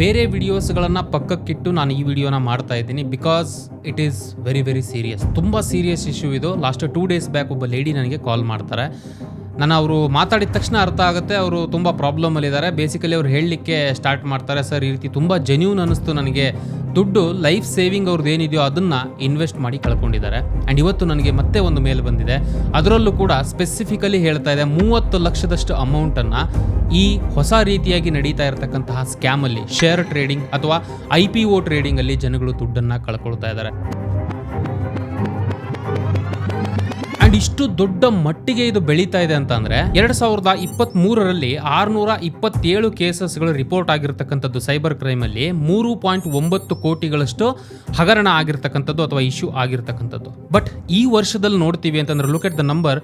ಬೇರೆ ವಿಡಿಯೋಸ್ಗಳನ್ನು ಪಕ್ಕಕ್ಕಿಟ್ಟು ನಾನು ಈ ವಿಡಿಯೋನ ಮಾಡ್ತಾ ಇದ್ದೀನಿ because it is very very serious ತುಂಬ ಸೀರಿಯಸ್ ಇಶ್ಯೂ ಇದು. ಲಾಸ್ಟ್ ಟೂ ಡೇಸ್ ಬ್ಯಾಕ್ ಒಬ್ಬ ಲೇಡಿ ನನಗೆ ಕಾಲ್ ಮಾಡ್ತಾರೆ. ನಾನು ಅವರು ಮಾತಾಡಿದ ತಕ್ಷಣ ಅರ್ಥ ಆಗುತ್ತೆ, ಅವರು ತುಂಬ ಪ್ರಾಬ್ಲಮಲ್ಲಿದ್ದಾರೆ ಬೇಸಿಕಲಿ ಅವ್ರು ಹೇಳಲಿಕ್ಕೆ ಸ್ಟಾರ್ಟ್ ಮಾಡ್ತಾರೆ ಸರ್, ಈ ರೀತಿ ತುಂಬ ಜೆನ್ಯೂನ್ ಅನ್ನಿಸ್ತು ನನಗೆ. ದುಡ್ಡು ಲೈಫ್ ಸೇವಿಂಗ್ ಅವ್ರದ್ದು ಏನಿದೆಯೋ ಅದನ್ನು ಇನ್ವೆಸ್ಟ್ ಮಾಡಿ ಕಳ್ಕೊಂಡಿದ್ದಾರೆ. ಆ್ಯಂಡ್ ಇವತ್ತು ನನಗೆ ಮತ್ತೆ ಒಂದು ಮೇಲ್ ಬಂದಿದೆ. ಅದರಲ್ಲೂ ಕೂಡ ಸ್ಪೆಸಿಫಿಕಲಿ ಹೇಳ್ತಾ ಇದೆ, ಮೂವತ್ತು ಲಕ್ಷದಷ್ಟು ಅಮೌಂಟನ್ನು ಈ ಹೊಸ ರೀತಿಯಾಗಿ ನಡೀತಾ ಇರತಕ್ಕಂತಹ ಸ್ಕ್ಯಾಮಲ್ಲಿ ಶೇರ್ ಟ್ರೇಡಿಂಗ್ ಅಥವಾ ಐ ಪಿ ಓ ಟ್ರೇಡಿಂಗಲ್ಲಿ ಜನಗಳು ದುಡ್ಡನ್ನು ಕಳ್ಕೊಳ್ತಾ ಇದ್ದಾರೆ. ಇಷ್ಟು ದೊಡ್ಡ ಮಟ್ಟಿಗೆ ಇದು ಬೆಳೀತಾ ಇದೆ ಅಂತ ಅಂದ್ರೆ ಎರಡ್ ಸಾವಿರದ ಇಪ್ಪತ್ತ್ ಮೂರರಲ್ಲಿ ಆರ್ನೂರ ಇಪ್ಪತ್ತೇಳು ಕೇಸಸ್ಗಳು ರಿಪೋರ್ಟ್ ಆಗಿರ್ತಕ್ಕಂಥದ್ದು ಸೈಬರ್ ಕ್ರೈಮ್ ಅಲ್ಲಿ ಮೂರು ಪಾಯಿಂಟ್ ಒಂಬತ್ತು ಕೋಟಿಗಳಷ್ಟು ಹಗರಣ ಆಗಿರ್ತಕ್ಕಂಥದ್ದು ಅಥವಾ ಇಶ್ಯೂ ಆಗಿರ್ತಕ್ಕಂಥದ್ದು. ಬಟ್ ಈ ವರ್ಷದಲ್ಲಿ ನೋಡ್ತೀವಿ ಅಂತಂದ್ರೆ ಲುಕ್ ಎಟ್ ದ ನಂಬರ್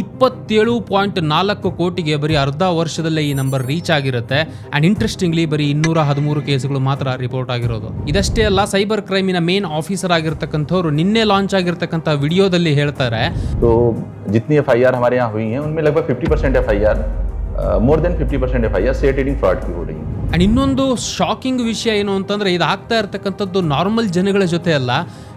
ಇಪ್ಪತ್ತೇಳು ಪಾಯಿಂಟ್ ನಾಲ್ಕು ಕೋಟಿಗೆ ಬರೀ ಅರ್ಧ ವರ್ಷದಲ್ಲೇ ಈ ನಂಬರ್ ರೀಚ್ ಆಗಿರುತ್ತೆ. ಅಂಡ್ ಇಂಟ್ರೆಸ್ಟಿಂಗ್ಲಿ ಬರೀ ಇನ್ನೂರ ಹದಿಮೂರು ಕೇಸ್ಗಳು ಮಾತ್ರ ರಿಪೋರ್ಟ್ ಆಗಿರೋದು. ಇದಷ್ಟೇ ಅಲ್ಲ, ಸೈಬರ್ ಕ್ರೈಮಿನ ಮೇನ್ ಆಫೀಸರ್ ಆಗಿರ್ತಕ್ಕಂಥವ್ರು ನಿನ್ನೆ ಲಾಂಚ್ ಆಗಿರ್ತಕ್ಕಂಥ ವಿಡಿಯೋದಲ್ಲಿ ಹೇಳ್ತಾರೆ जितनी एफआईआर हमारे यहाँ हुई हैं, उनमें लगभग 50 percent of more than 50 percent F I R set trading fraud की हो रही है। ಅಂಡ್ ಇನ್ನೊಂದು ಶಾಕಿಂಗ್ ವಿಷಯ ಏನು ಅಂತಂದ್ರೆ ಇದು ಆಗ್ತಾ ಇರ್ತಕ್ಕಂಥದ್ದು ನಾರ್ಮಲ್ ಜನಗಳ ಜೊತೆ ಅಲ್ಲ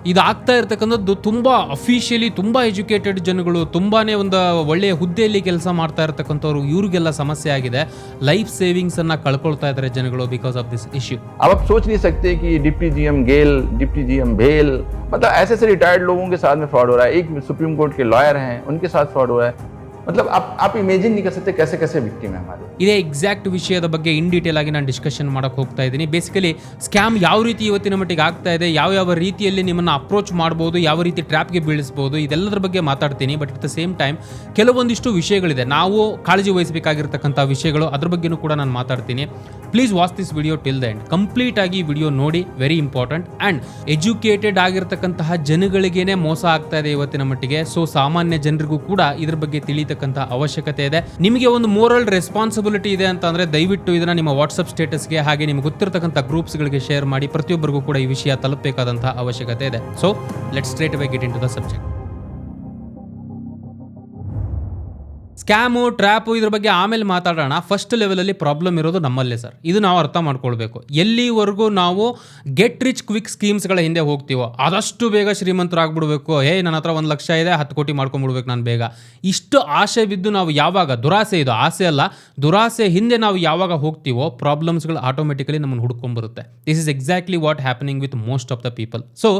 ಇದು ಆಗ್ತಾ ಇರ್ತಕ್ಕಂಥದ್ದು ತುಂಬಾ ಅಫಿಷಿಯಲಿ ತುಂಬಾ ಎಜುಕೇಟೆಡ್ ಜನಗಳು ತುಂಬಾನೇ ಒಂದು ಒಳ್ಳೆಯ ಹುದ್ದೆಯಲ್ಲಿ ಕೆಲಸ ಮಾಡ್ತಾ ಇರ್ತಕ್ಕಂಥವ್ರು ಇವ್ರಿಗೆಲ್ಲ ಸಮಸ್ಯೆ ಆಗಿದೆ ಲೈಫ್ ಸೇವಿಂಗ್ಸ್ ಅನ್ನ ಕಳ್ಕೊಳ್ತಾ ಇದ್ದಾರೆ ಜನಗಳು ಬಿಕಾಸ್ ಆಫ್ ದಿಸ್ ಇಶ್ಯೂ अब आप सोच नहीं सकते कि deputy GM GAIL deputy GM भेल मतलब ऐसे ऐसे रिटायर्ड लोगों के साथ में फ्रॉड हो रहा है एक सुप्रीम कोर्ट के लॉयर हैं उनके साथ फ्रॉड हो रहा है मतलब आप आप इमेजिन नहीं कर सकते कैसे कैसे विक्टिम है हमारे ಇದೇ ಎಕ್ಸಾಕ್ಟ್ ವಿಷಯದ ಬಗ್ಗೆ ಇನ್ ಡೀಟೇಲ್ ಆಗಿ ನಾನು ಡಿಸ್ಕಷನ್ ಮಾಡಕ್ಕೆ ಹೋಗ್ತಾ ಇದ್ದೀನಿ ಬೇಸಿಕಲಿ ಸ್ಕ್ಯಾಮ್ ಯಾವ ರೀತಿ ಇವತ್ತಿನ ಮಟ್ಟಿಗೆ ಆಗ್ತಾ ಇದೆ ಯಾವ ಯಾವ ರೀತಿಯಲ್ಲಿ ನಿಮ್ಮನ್ನು ಅಪ್ರೋಚ್ ಮಾಡ್ಬೋದು ಯಾವ ರೀತಿ ಟ್ರ್ಯಾಪ್ಗೆ ಬೀಳಿಸ್ಬೋದು ಇದೆಲ್ಲದರ ಬಗ್ಗೆ ಮಾತಾಡ್ತೀನಿ but at the same time ಕೆಲವೊಂದಿಷ್ಟು ವಿಷಯಗಳಿದೆ ನಾವು ಕಾಳಜಿ ವಹಿಸಬೇಕಾಗಿರ್ತಕ್ಕಂಥ ವಿಷಯಗಳು ಅದ್ರ ಬಗ್ಗೆನೂ ಕೂಡ ನಾನು ಮಾತಾಡ್ತೀನಿ please watch this video till the end complete ಆಗಿ ವಿಡಿಯೋ ನೋಡಿ ವೆರಿ ಇಂಪಾರ್ಟೆಂಟ್ ಆ್ಯಂಡ್ ಎಜುಕೇಟೆಡ್ ಆಗಿರ್ತಕ್ಕಂತಹ ಜನಗಳಿಗೇನೆ ಮೋಸ ಆಗ್ತಾ ಇದೆ ಇವತ್ತಿನ ಮಟ್ಟಿಗೆ ಸೊ ಸಾಮಾನ್ಯ ಜನರಿಗೂ ಕೂಡ ಇದ್ರ ಬಗ್ಗೆ ತಿಳಿತಕ್ಕಂಥ ಅವಶ್ಯಕತೆ ಇದೆ. ನಿಮಗೆ ಒಂದು ಮೋರಲ್ ರೆಸ್ಪಾನ್ಸಿಬಿಲಿಟಿ ಇದೆ ಅಂತ ಅಂದ್ರೆ ದಯವಿಟ್ಟು ಇದನ್ನ ನಿಮ್ಮ ವಾಟ್ಸ್ಆಪ್ ಸ್ಟೇಟಸ್ಗೆ ಹಾಗೆ ನಿಮ್ಗೆ ಗೊತ್ತಿರತಕ್ಕಂಥ ಗ್ರೂಪ್ಸ್ಗಳಿಗೆ ಶೇರ್ ಮಾಡಿ. ಪ್ರತಿಯೊಬ್ಬರಿಗೂ ಕೂಡ ಈ ವಿಷಯ ತಲುಪಬೇಕಾದಂತಹ ಅವಶ್ಯಕತೆ ಇದೆ. So let straight away get into the subject scam, trap ಇದ್ರ ಬಗ್ಗೆ ಆಮೇಲೆ ಮಾತಾಡೋಣ. ಫಸ್ಟ್ ಲೆವೆಲಲ್ಲಿ ಪ್ರಾಬ್ಲಮ್ ಇರೋದು ನಮ್ಮಲ್ಲೇ ಸರ್ ಇದು ನಾವು ಅರ್ಥ ಮಾಡ್ಕೊಳ್ಬೇಕು. ಎಲ್ಲಿವರೆಗೂ ನಾವು ಗೆಟ್ ರಿಚ್ ಕ್ವಿಕ್ ಸ್ಕೀಮ್ಸ್ಗಳ ಹಿಂದೆ ಹೋಗ್ತೀವೋ, ಆದಷ್ಟು ಬೇಗ ಶ್ರೀಮಂತರಾಗ್ಬಿಡ್ಬೇಕು. ಏಯ್ ನನ್ನ ಹತ್ರ ಒಂದು ಲಕ್ಷ ಇದೆ, ಹತ್ತು ಕೋಟಿ ಮಾಡ್ಕೊಂಡ್ಬಿಡ್ಬೇಕು ನಾನು ಬೇಗ. ಇಷ್ಟು ಆಸೆ ಬಿದ್ದು ನಾವು ಯಾವಾಗ, ದುರಾಸೆ ಇದು ಆಸೆ ಅಲ್ಲ, ದುರಾಸೆ ಹಿಂದೆ ನಾವು ಯಾವಾಗ ಹೋಗ್ತೀವೋ ಪ್ರಾಬ್ಲಮ್ಸ್ಗಳು ಆಟೋಮೆಟಿಕಲಿ ನಮ್ಮನ್ನು ಹುಡ್ಕೊಂಡ್ಬರುತ್ತೆ. This is exactly what happening with most of the people so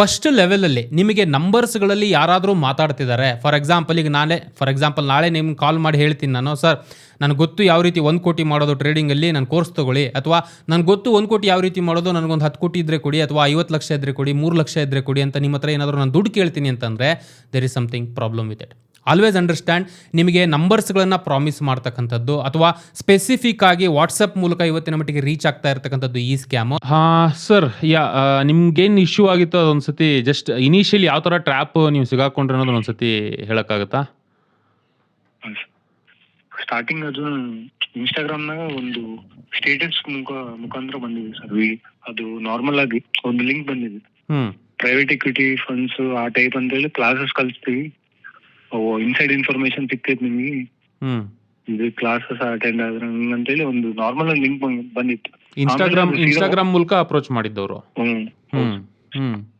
first ಲೆವೆಲಲ್ಲಿ ನಿಮಗೆ ನಂಬರ್ಸ್ಗಳಲ್ಲಿ ಯಾರಾದರೂ ಮಾತಾಡ್ತಿದ್ದಾರೆ ಫಾರ್ ಎಕ್ಸಾಂಪಲ್ ಈಗ ನಾಳೆ ಫಾರ್ ಎಕ್ಸಾಂಪಲ್ ನಾಳೆ ನಿಮ್ಗೆ ಕಾಲ್ ಮಾಡಿ ಹೇಳ್ತೀನಿ ನಾನು. ಸರ್ ನನಗೆ ಗೊತ್ತು ಯಾವ ರೀತಿ ಒಂದು ಕೋಟಿ ಮಾಡೋದು ಟ್ರೇಡಿಂಗಲ್ಲಿ ನಾನು ಕೋರ್ಸ್ ತೊಗೊಳ್ಳಿ. ಅಥವಾ ನನಗೆ ಗೊತ್ತು ಒಂದು ಕೋಟಿ ಯಾವ ರೀತಿ ಮಾಡೋದು, ನನಗೊಂದು ಹತ್ತು ಕೋಟಿ ಇದ್ದರೆ ಕೊಡಿ, ಅಥವಾ ಐವತ್ತು ಲಕ್ಷ ಇದ್ದರೆ ಕೊಡಿ, ಮೂರು ಲಕ್ಷ ಇದ್ದರೆ ಕೊಡಿ ಅಂತ ನಿಮ್ಮ ಹತ್ರ ಏನಾದರೂ ನಾನು ದುಡ್ಡು ಕೇಳ್ತೀನಿ ಅಂತಂದರೆ there is something problem with it always understand ನಿಮಗೆ ನಂಬರ್ಸ್ಗಳನ್ನು ಪ್ರಾಮಿಸ್ ಮಾಡ್ತಕ್ಕಂಥದ್ದು, ಅಥವಾ ಸ್ಪೆಸಿಫಿಕ್ ಆಗಿ ವಾಟ್ಸಪ್ ಮೂಲಕ ಇವತ್ತಿನ ಮಟ್ಟಿಗೆ ರೀಚ್ ಆಗ್ತಾ ಇರ್ತಕ್ಕಂಥದ್ದು ಈ ಸ್ಕ್ಯಾಮ್ ಸರ್ ಯಾ ನಿಮ್ಗೇನು ಇಶ್ಯೂ ಆಗಿತ್ತು ಅದೊಂದ್ಸತಿ ಜಸ್ಟ್ ಇನಿಷಿಯಲಿ ಯಾವ ಥರ ಟ್ರ್ಯಾಪ್ ನೀವು ಸಿಗಾಕೊಂಡ್ರೆ ಅನ್ನೋದು ಒಂದ್ಸತಿ ಹೇಳೋಕ್ಕಾಗತ್ತಾ? ಸ್ಟಾರ್ಟಿಂಗ್ ಅದು ಇನ್ಸ್ಟಾಗ್ರಾಮ್ನಾಗ ಒಂದು ಸ್ಟೇಟಸ್ ಮುಖ ಮುಖಾಂತರ ಬಂದಿದೆ ಸರ್. ಅದು ನಾರ್ಮಲ್ ಆಗಿ ಒಂದು ಲಿಂಕ್ ಬಂದಿದೆ. ಪ್ರೈವೇಟ್ ಇಕ್ವಿಟಿ ಫಂಡ್ಸ್ ಆ ಟೈಪ್ ಅಂತ ಹೇಳಿ ಕ್ಲಾಸಸ್ ಕಲಿಸ್ತೀವಿ ಇನ್ಸೈಡ್ ಇನ್ಫಾರ್ಮೇಶನ್ ಸಿಗ್ತೈತೆ ನಿಮಗೆ. ಇದು ಕ್ಲಾಸಸ್ ಅಟೆಂಡ್ ಆದ್ರೆ ಅಂತೇಳಿ ಒಂದು ನಾರ್ಮಲ್ ಲಿಂಕ್ ಬಂದಿತ್ತು. ಇನ್ಸ್ಟಾಗ್ರಾಮ್ ಇನ್ಸ್ಟಾಗ್ರಾಮ್ ಮೂಲಕ ಅಪ್ರೋಚ್ ಮಾಡಿದ್ದವರು. ಹ್ಮ್. ಹ್ಮ್. ಹ್ಞೂ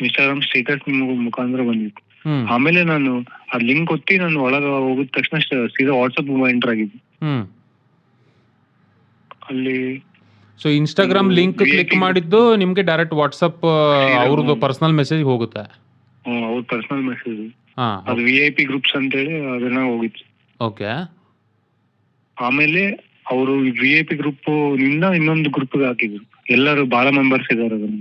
ಇನ್ಸ್ಟಾಗ್ರಾಮ್ ಸ್ಟೇಟಸ್ ಮುಖಾಂತರ ಬಂದಿತ್ತು. ಆಮೇಲೆ ನಾನು ಆ ಲಿಂಕ್ ಒತ್ತಿ ನಾನು ಒಳಗ ಹೋಗಿದ ತಕ್ಷಣ ಸೀದಾ ವಾಟ್ಸ್ಆಪ್ ಎಂಟರ್ ಆಗಿದ್ದೆ. ಹ್ಞೂ ಅಲ್ಲಿ ಸೊ ಇನ್ಸ್ಟಾಗ್ರಾಮ್ ಲಿಂಕ್ ಕ್ಲಿಕ್ ಮಾಡಿದ್ದು ನಿಮ್ಗೆ ಡೈರೆಕ್ಟ್ ವಾಟ್ಸ್ಆಪ್ ಅವ್ರದ್ದು ಪರ್ಸನಲ್ ಮೆಸೇಜ್ ಹೋಗುತ್ತೆ. ಅವ್ರ ಪರ್ಸನಲ್ ಮೆಸೇಜ್ ಅದು ವಿ ಐ ಪಿ ಗ್ರೂಪ್ಸ್ ಅಂತೇಳಿ ಅದನ್ನ ಹೋಗಿತ್ತು. ಓಕೆ ಆಮೇಲೆ ಅವರು ವಿ ಐ ಪಿ ಗ್ರೂಪ್ನಿಂದ ಇನ್ನೊಂದು ಗ್ರೂಪ್ ಹಾಕಿದ್ರು. ಎಲ್ಲರೂ ಬಹಳ ಮೆಂಬರ್ಸ್ ಇದಾರೆ ಅದನ್ನ.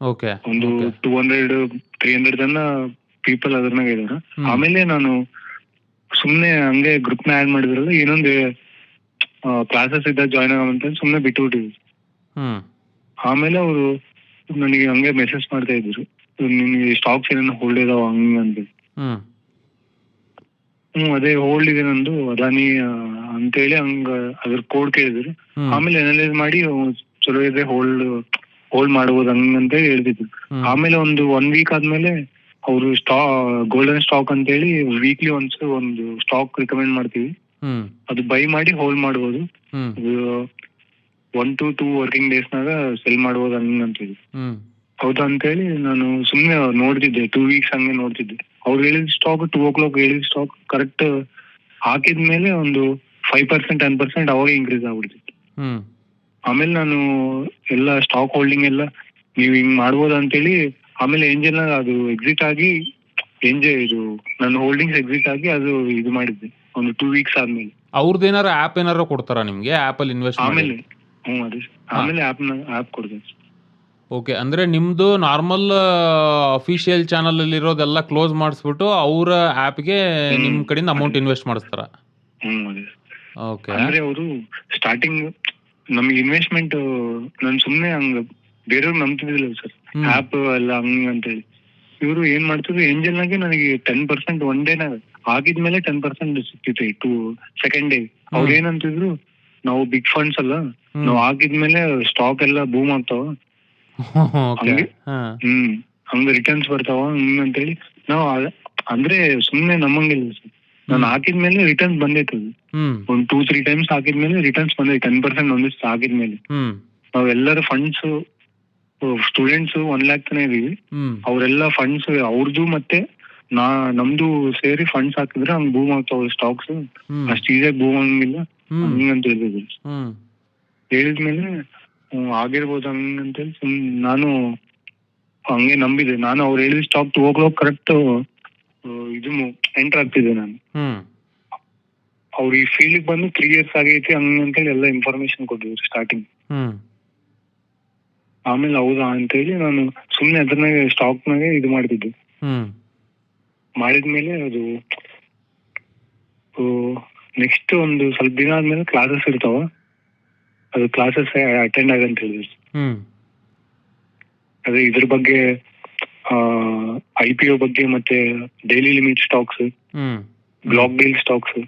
ಓಕೆ ಒಂದು ಟೂ ಹಂಡ್ರೆಡ್ ತ್ರೀ ಹಂಡ್ರೆಡ್ ಜನ ಪೀಪಲ್ ಅದ್ರನಾಗ ಇದಾರ ಆಮೇಲೆ ನಾನು ಸುಮ್ನೆ ಹಂಗೆ ಗ್ರೂಪ್ನ ಆಡ್ ಮಾಡಿದ್ರಲ್ಲ ಇನ್ನೊಂದು ಕ್ಲಾಸಸ್ ಇದ್ದಾಗ ಜಾಯ್ನ್ ಆಗಂತ ಸುಮ್ನೆ ಬಿಟ್ಟು ಬಿಟ್ಟಿದ್ವಿ ಆಮೇಲೆ ಅವರು ನನಗೆ ಹಂಗೆ ಮೆಸೇಜ್ ಮಾಡ್ತಾ ಇದ್ರು. ನಿನ್ಗೆ ಸ್ಟಾಕ್ಸ್ ಏನೇನು ಹೋಲ್ಡ್ ಇದಾವ ಹಂಗ ಅಂತ ಹ್ಮ್. ಅದೇ ಹೋಲ್ಡ್ ಇದೆ ನಂದು ಅದಾನಿ ಅಂತ ಅಂತೇಳಿ ಹಂಗ ಅದ್ರ ಕೋಡ್ ಕೇಳಿದ್ರು. ಆಮೇಲೆ ಅನಲೈಸ್ ಮಾಡಿ ಚಲೋ ಇದೆ ಹೋಲ್ಡ್ ಹೋಲ್ಡ್ ಮಾಡ್ಬೋದು ಹಂಗಂತ ಹೇಳ್ತಿದ್ರು. ಆಮೇಲೆ ಒಂದು ಒನ್ ವೀಕ್ ಆದ್ಮೇಲೆ ಅವರು ಸ್ಟಾ ಗೋಲ್ಡನ್ ಸ್ಟಾಕ್ ಅಂತ ಹೇಳಿ ವೀಕ್ಲಿ ಒನ್ಸ್ ಒಂದು ಸ್ಟಾಕ್ ರಿಕಮೆಂಡ್ ಮಾಡ್ತೀವಿ. ಅದು ಬೈ ಮಾಡಿ ಹೋಲ್ಡ್ ಮಾಡಬಹುದು one to two working days ನಾಗ ಸೆಲ್ ಮಾಡಬಹುದು ಹಂಗ ಹೇಳಿ. ಹೌದಾ ಅಂತ ಹೇಳಿ ನಾನು ಸುಮ್ನೆ ನೋಡ್ತಿದ್ದೆ ಟೂ ವೀಕ್ಸ್ ಹಂಗೆ ನೋಡ್ತಿದ್ದೆ. ಅವ್ರು ಹೇಳಿದ ಸ್ಟಾಕ್ ಟೂ ಓ ಕ್ಲಾಕ್ ಹೇಳಿದ ಸ್ಟಾಕ್ ಕರೆಕ್ಟ್ ಹಾಕಿದ್ಮೇಲೆ ಒಂದು ಫೈವ್ ಪರ್ಸೆಂಟ್ ಟೆನ್ ಪರ್ಸೆಂಟ್ ಅವಾಗ ಇನ್ಕ್ರೀಸ್ ಆಗ್ಬಿಡ್ತಿತ್ತು. ಆಮೇಲೆ ನಾನು ಎಲ್ಲ ಸ್ಟಾಕ್ ಹೋಲ್ಡಿಂಗ್ ಎಲ್ಲ ನೀವು ಹಿಂಗ್ ಮಾಡ್ಬೋದು ಅಂತೇಳಿ ಆಮೇಲೆ ಏಂಜಲ್ ಅದು ಎಕ್ಸಿಟ್ ಆಗಿ ಏಂಜೆ ಇದು ನನ್ನ ಹೋಲ್ಡಿಂಗ್ಸ್ ಎಕ್ಸಿಟ್ ಆಗಿ ಅದು ಇದು ಮಾಡಿದ್ದೆ. ಒಂದು ಟೂ ವೀಕ್ಸ್ ಆದ್ಮೇಲೆ. ಅವ್ರದ್ದು ಏನಾರ ಆ್ಯಪ್ ಏನಾರ ಕೊಡ್ತಾರಾ ನಿಮಗೆ? ಅಲ್ಲಿ ಇನ್ವೆಸ್ಟ್ ಆಮೇಲೆ. ಹ್ಞೂ ಹ್ಮ್ ಅದೇ ಆಮೇಲೆ ಆಪ್ ಆಪ್ ಕೊಡ್ತೇನೆ ಓಕೆ ಅಂದ್ರೆ ನಿಮ್ದು ನಾರ್ಮಲ್ ಅಫಿಷಿಯಲ್ ಚಾನಲ್ ಅಲ್ಲಿ ಇರೋದೆಲ್ಲ ಕ್ಲೋಸ್ ಮಾಡಿಸ್ಬಿಟ್ಟು ಅವರ ಆ್ಯಪ್ಗೆ ಗೆ ನಿಮ್ ಕಡೆಯಿಂದ ಅಮೌಂಟ್ ಇನ್ವೆಸ್ಟ್ ಮಾಡಿಸ್ತಾರ? ಹ್ಮ್ ಅದೇ. ಓಕೆ ಅಂದ್ರೆ ಅವರು ಸ್ಟಾರ್ಟಿಂಗ್ ನಮ್ಗೆ ಇನ್ವೆಸ್ಟ್ಮೆಂಟ್ ನಾನು ಸುಮ್ಮನೆ ಹಂಗ ಬೇರೆಯವ್ರು ನಂಬ್ತಿದ್ದಿಲ್ಲ ಸರ್. ಆಪ್ ಎಲ್ಲ ಹಂಗ ಅಂತ ಹೇಳಿ ಇವರು ಏನ್ ಮಾಡ್ತಿದ್ರು ಏಂಜಲ್ ನಾಗೆ ನನಗೆ ಟೆನ್ ಪರ್ಸೆಂಟ್ ಒನ್ ಡೇನ ಆಗಿದ್ಮೇಲೆ ಟೆನ್ ಪರ್ಸೆಂಟ್ ಸಿಕ್ತಿತ್ತು ಟು ಸೆಕೆಂಡ್ ಡೇ ಅವ್ರು ಏನಂತಿದ್ರು ನಾವು ಬಿಗ್ ಫಂಡ್ಸ್ ಅಲ್ಲ ನಾವು ಆಗಿದ್ಮೇಲೆ ಸ್ಟಾಕ್ ಎಲ್ಲ ಬೂಮ್ ಆಗ್ತಾವ. ಹ್ಮ್ ಹಂಗ ರಿಟರ್ನ್ಸ್ ಬರ್ತಾವ ಹಂಗ ಅಂತೇಳಿ. ನಾವು ಅದ್- ಅಂದ್ರೆ ಸುಮ್ನೆ ನಮ್ಮಂಗಿಲ್ಲ ಸರ್. ನಾನು ಹಾಕಿದ್ಮೇಲೆ ರಿಟರ್ನ್ಸ್ ಬಂದೈತೆ ಒಂದು ಟೂ ತ್ರೀ ಟೈಮ್ಸ್ ಹಾಕಿದ್ಮೇಲೆ ರಿಟರ್ನ್ಸ್ ಬಂದೈತೆ ಟೆನ್ ಪರ್ಸೆಂಟ್ ಒಂದಿಷ್ಟು ಹಾಕಿದ್ಮೇಲೆ ನಾವೆಲ್ಲರ ಫಂಡ್ಸ್ ಸ್ಟೂಡೆಂಟ್ಸ್ ಒನ್ ಲ್ಯಾಕ್ ತನ ಇದೀವಿ ಅವರೆಲ್ಲ ಫಂಡ್ಸ್ ಅವ್ರದ್ದು ಮತ್ತೆ ನಾ ನಮ್ದು ಸೇರಿ ಫಂಡ್ಸ್ ಹಾಕಿದ್ರೆ ಹಂಗ್ ಬೂಮ್ ಆಗ್ತಾವ ಸ್ಟಾಕ್ಸ್ ಅಷ್ಟು ಈಸಿಯಾಗಿ ಬೂಮ್ ಆಗಂಗಿಲ್ಲ ಹಂಗಂತ ಹೇಳಿದ್ರು ಹೇಳಿದ್ಮೇಲೆ ಆಗಿರ್ಬೋದು ಹಂಗಂತೇಳಿ ಸುಮ್ ನಾನು ಹಂಗೆ ನಂಬಿದೆ ನಾನು ಅವ್ರು ಹೇಳಿದ ಸ್ಟಾಕ್ ತಗೋಗ್ಲೋ ಕರೆಕ್ಟ್ ಇದು ಎಂಟರ್ ಆಗ್ತಿದ್ದೆ ನಾನು ಅವ್ರು ಈ ಫೀಲ್ಡ್ ಬಂದು ತ್ರೀ ಇಯರ್ಸ್ ಆಗೈತಿ ಹಂಗಂತೇಳಿ ಎಲ್ಲ ಇನ್ಫಾರ್ಮೇಶನ್ ಕೊಟ್ಟಿದ್ರು ಸ್ಟಾರ್ಟಿಂಗ್ ಆಮೇಲೆ ಹೌದಾ ಅಂತೇಳಿ ನಾನು ಸುಮ್ನೆ ಅದ್ರನಾಗೆ ಸ್ಟಾಕ್ನಾಗೆ ಇದು ಮಾಡ್ತಿದ್ದೆ. ಮಾಡಿದ್ಮೇಲೆ ಅದು ನೆಕ್ಸ್ಟ್ ಒಂದು ಸ್ವಲ್ಪ ದಿನ ಆದ್ಮೇಲೆ ಕ್ಲಾಸಸ್ ಇರ್ತಾವ. ಅದು ಕ್ಲಾಸಸ್ ಅಟೆಂಡ್ ಆಗಂತ ಹೇಳಿದ್ರು. ಅದೇ ಇದ್ರ ಬಗ್ಗೆ ಐ ಪಿ ಒ ಬಗ್ಗೆ ಮತ್ತೆ daily limit stocks block deal stocks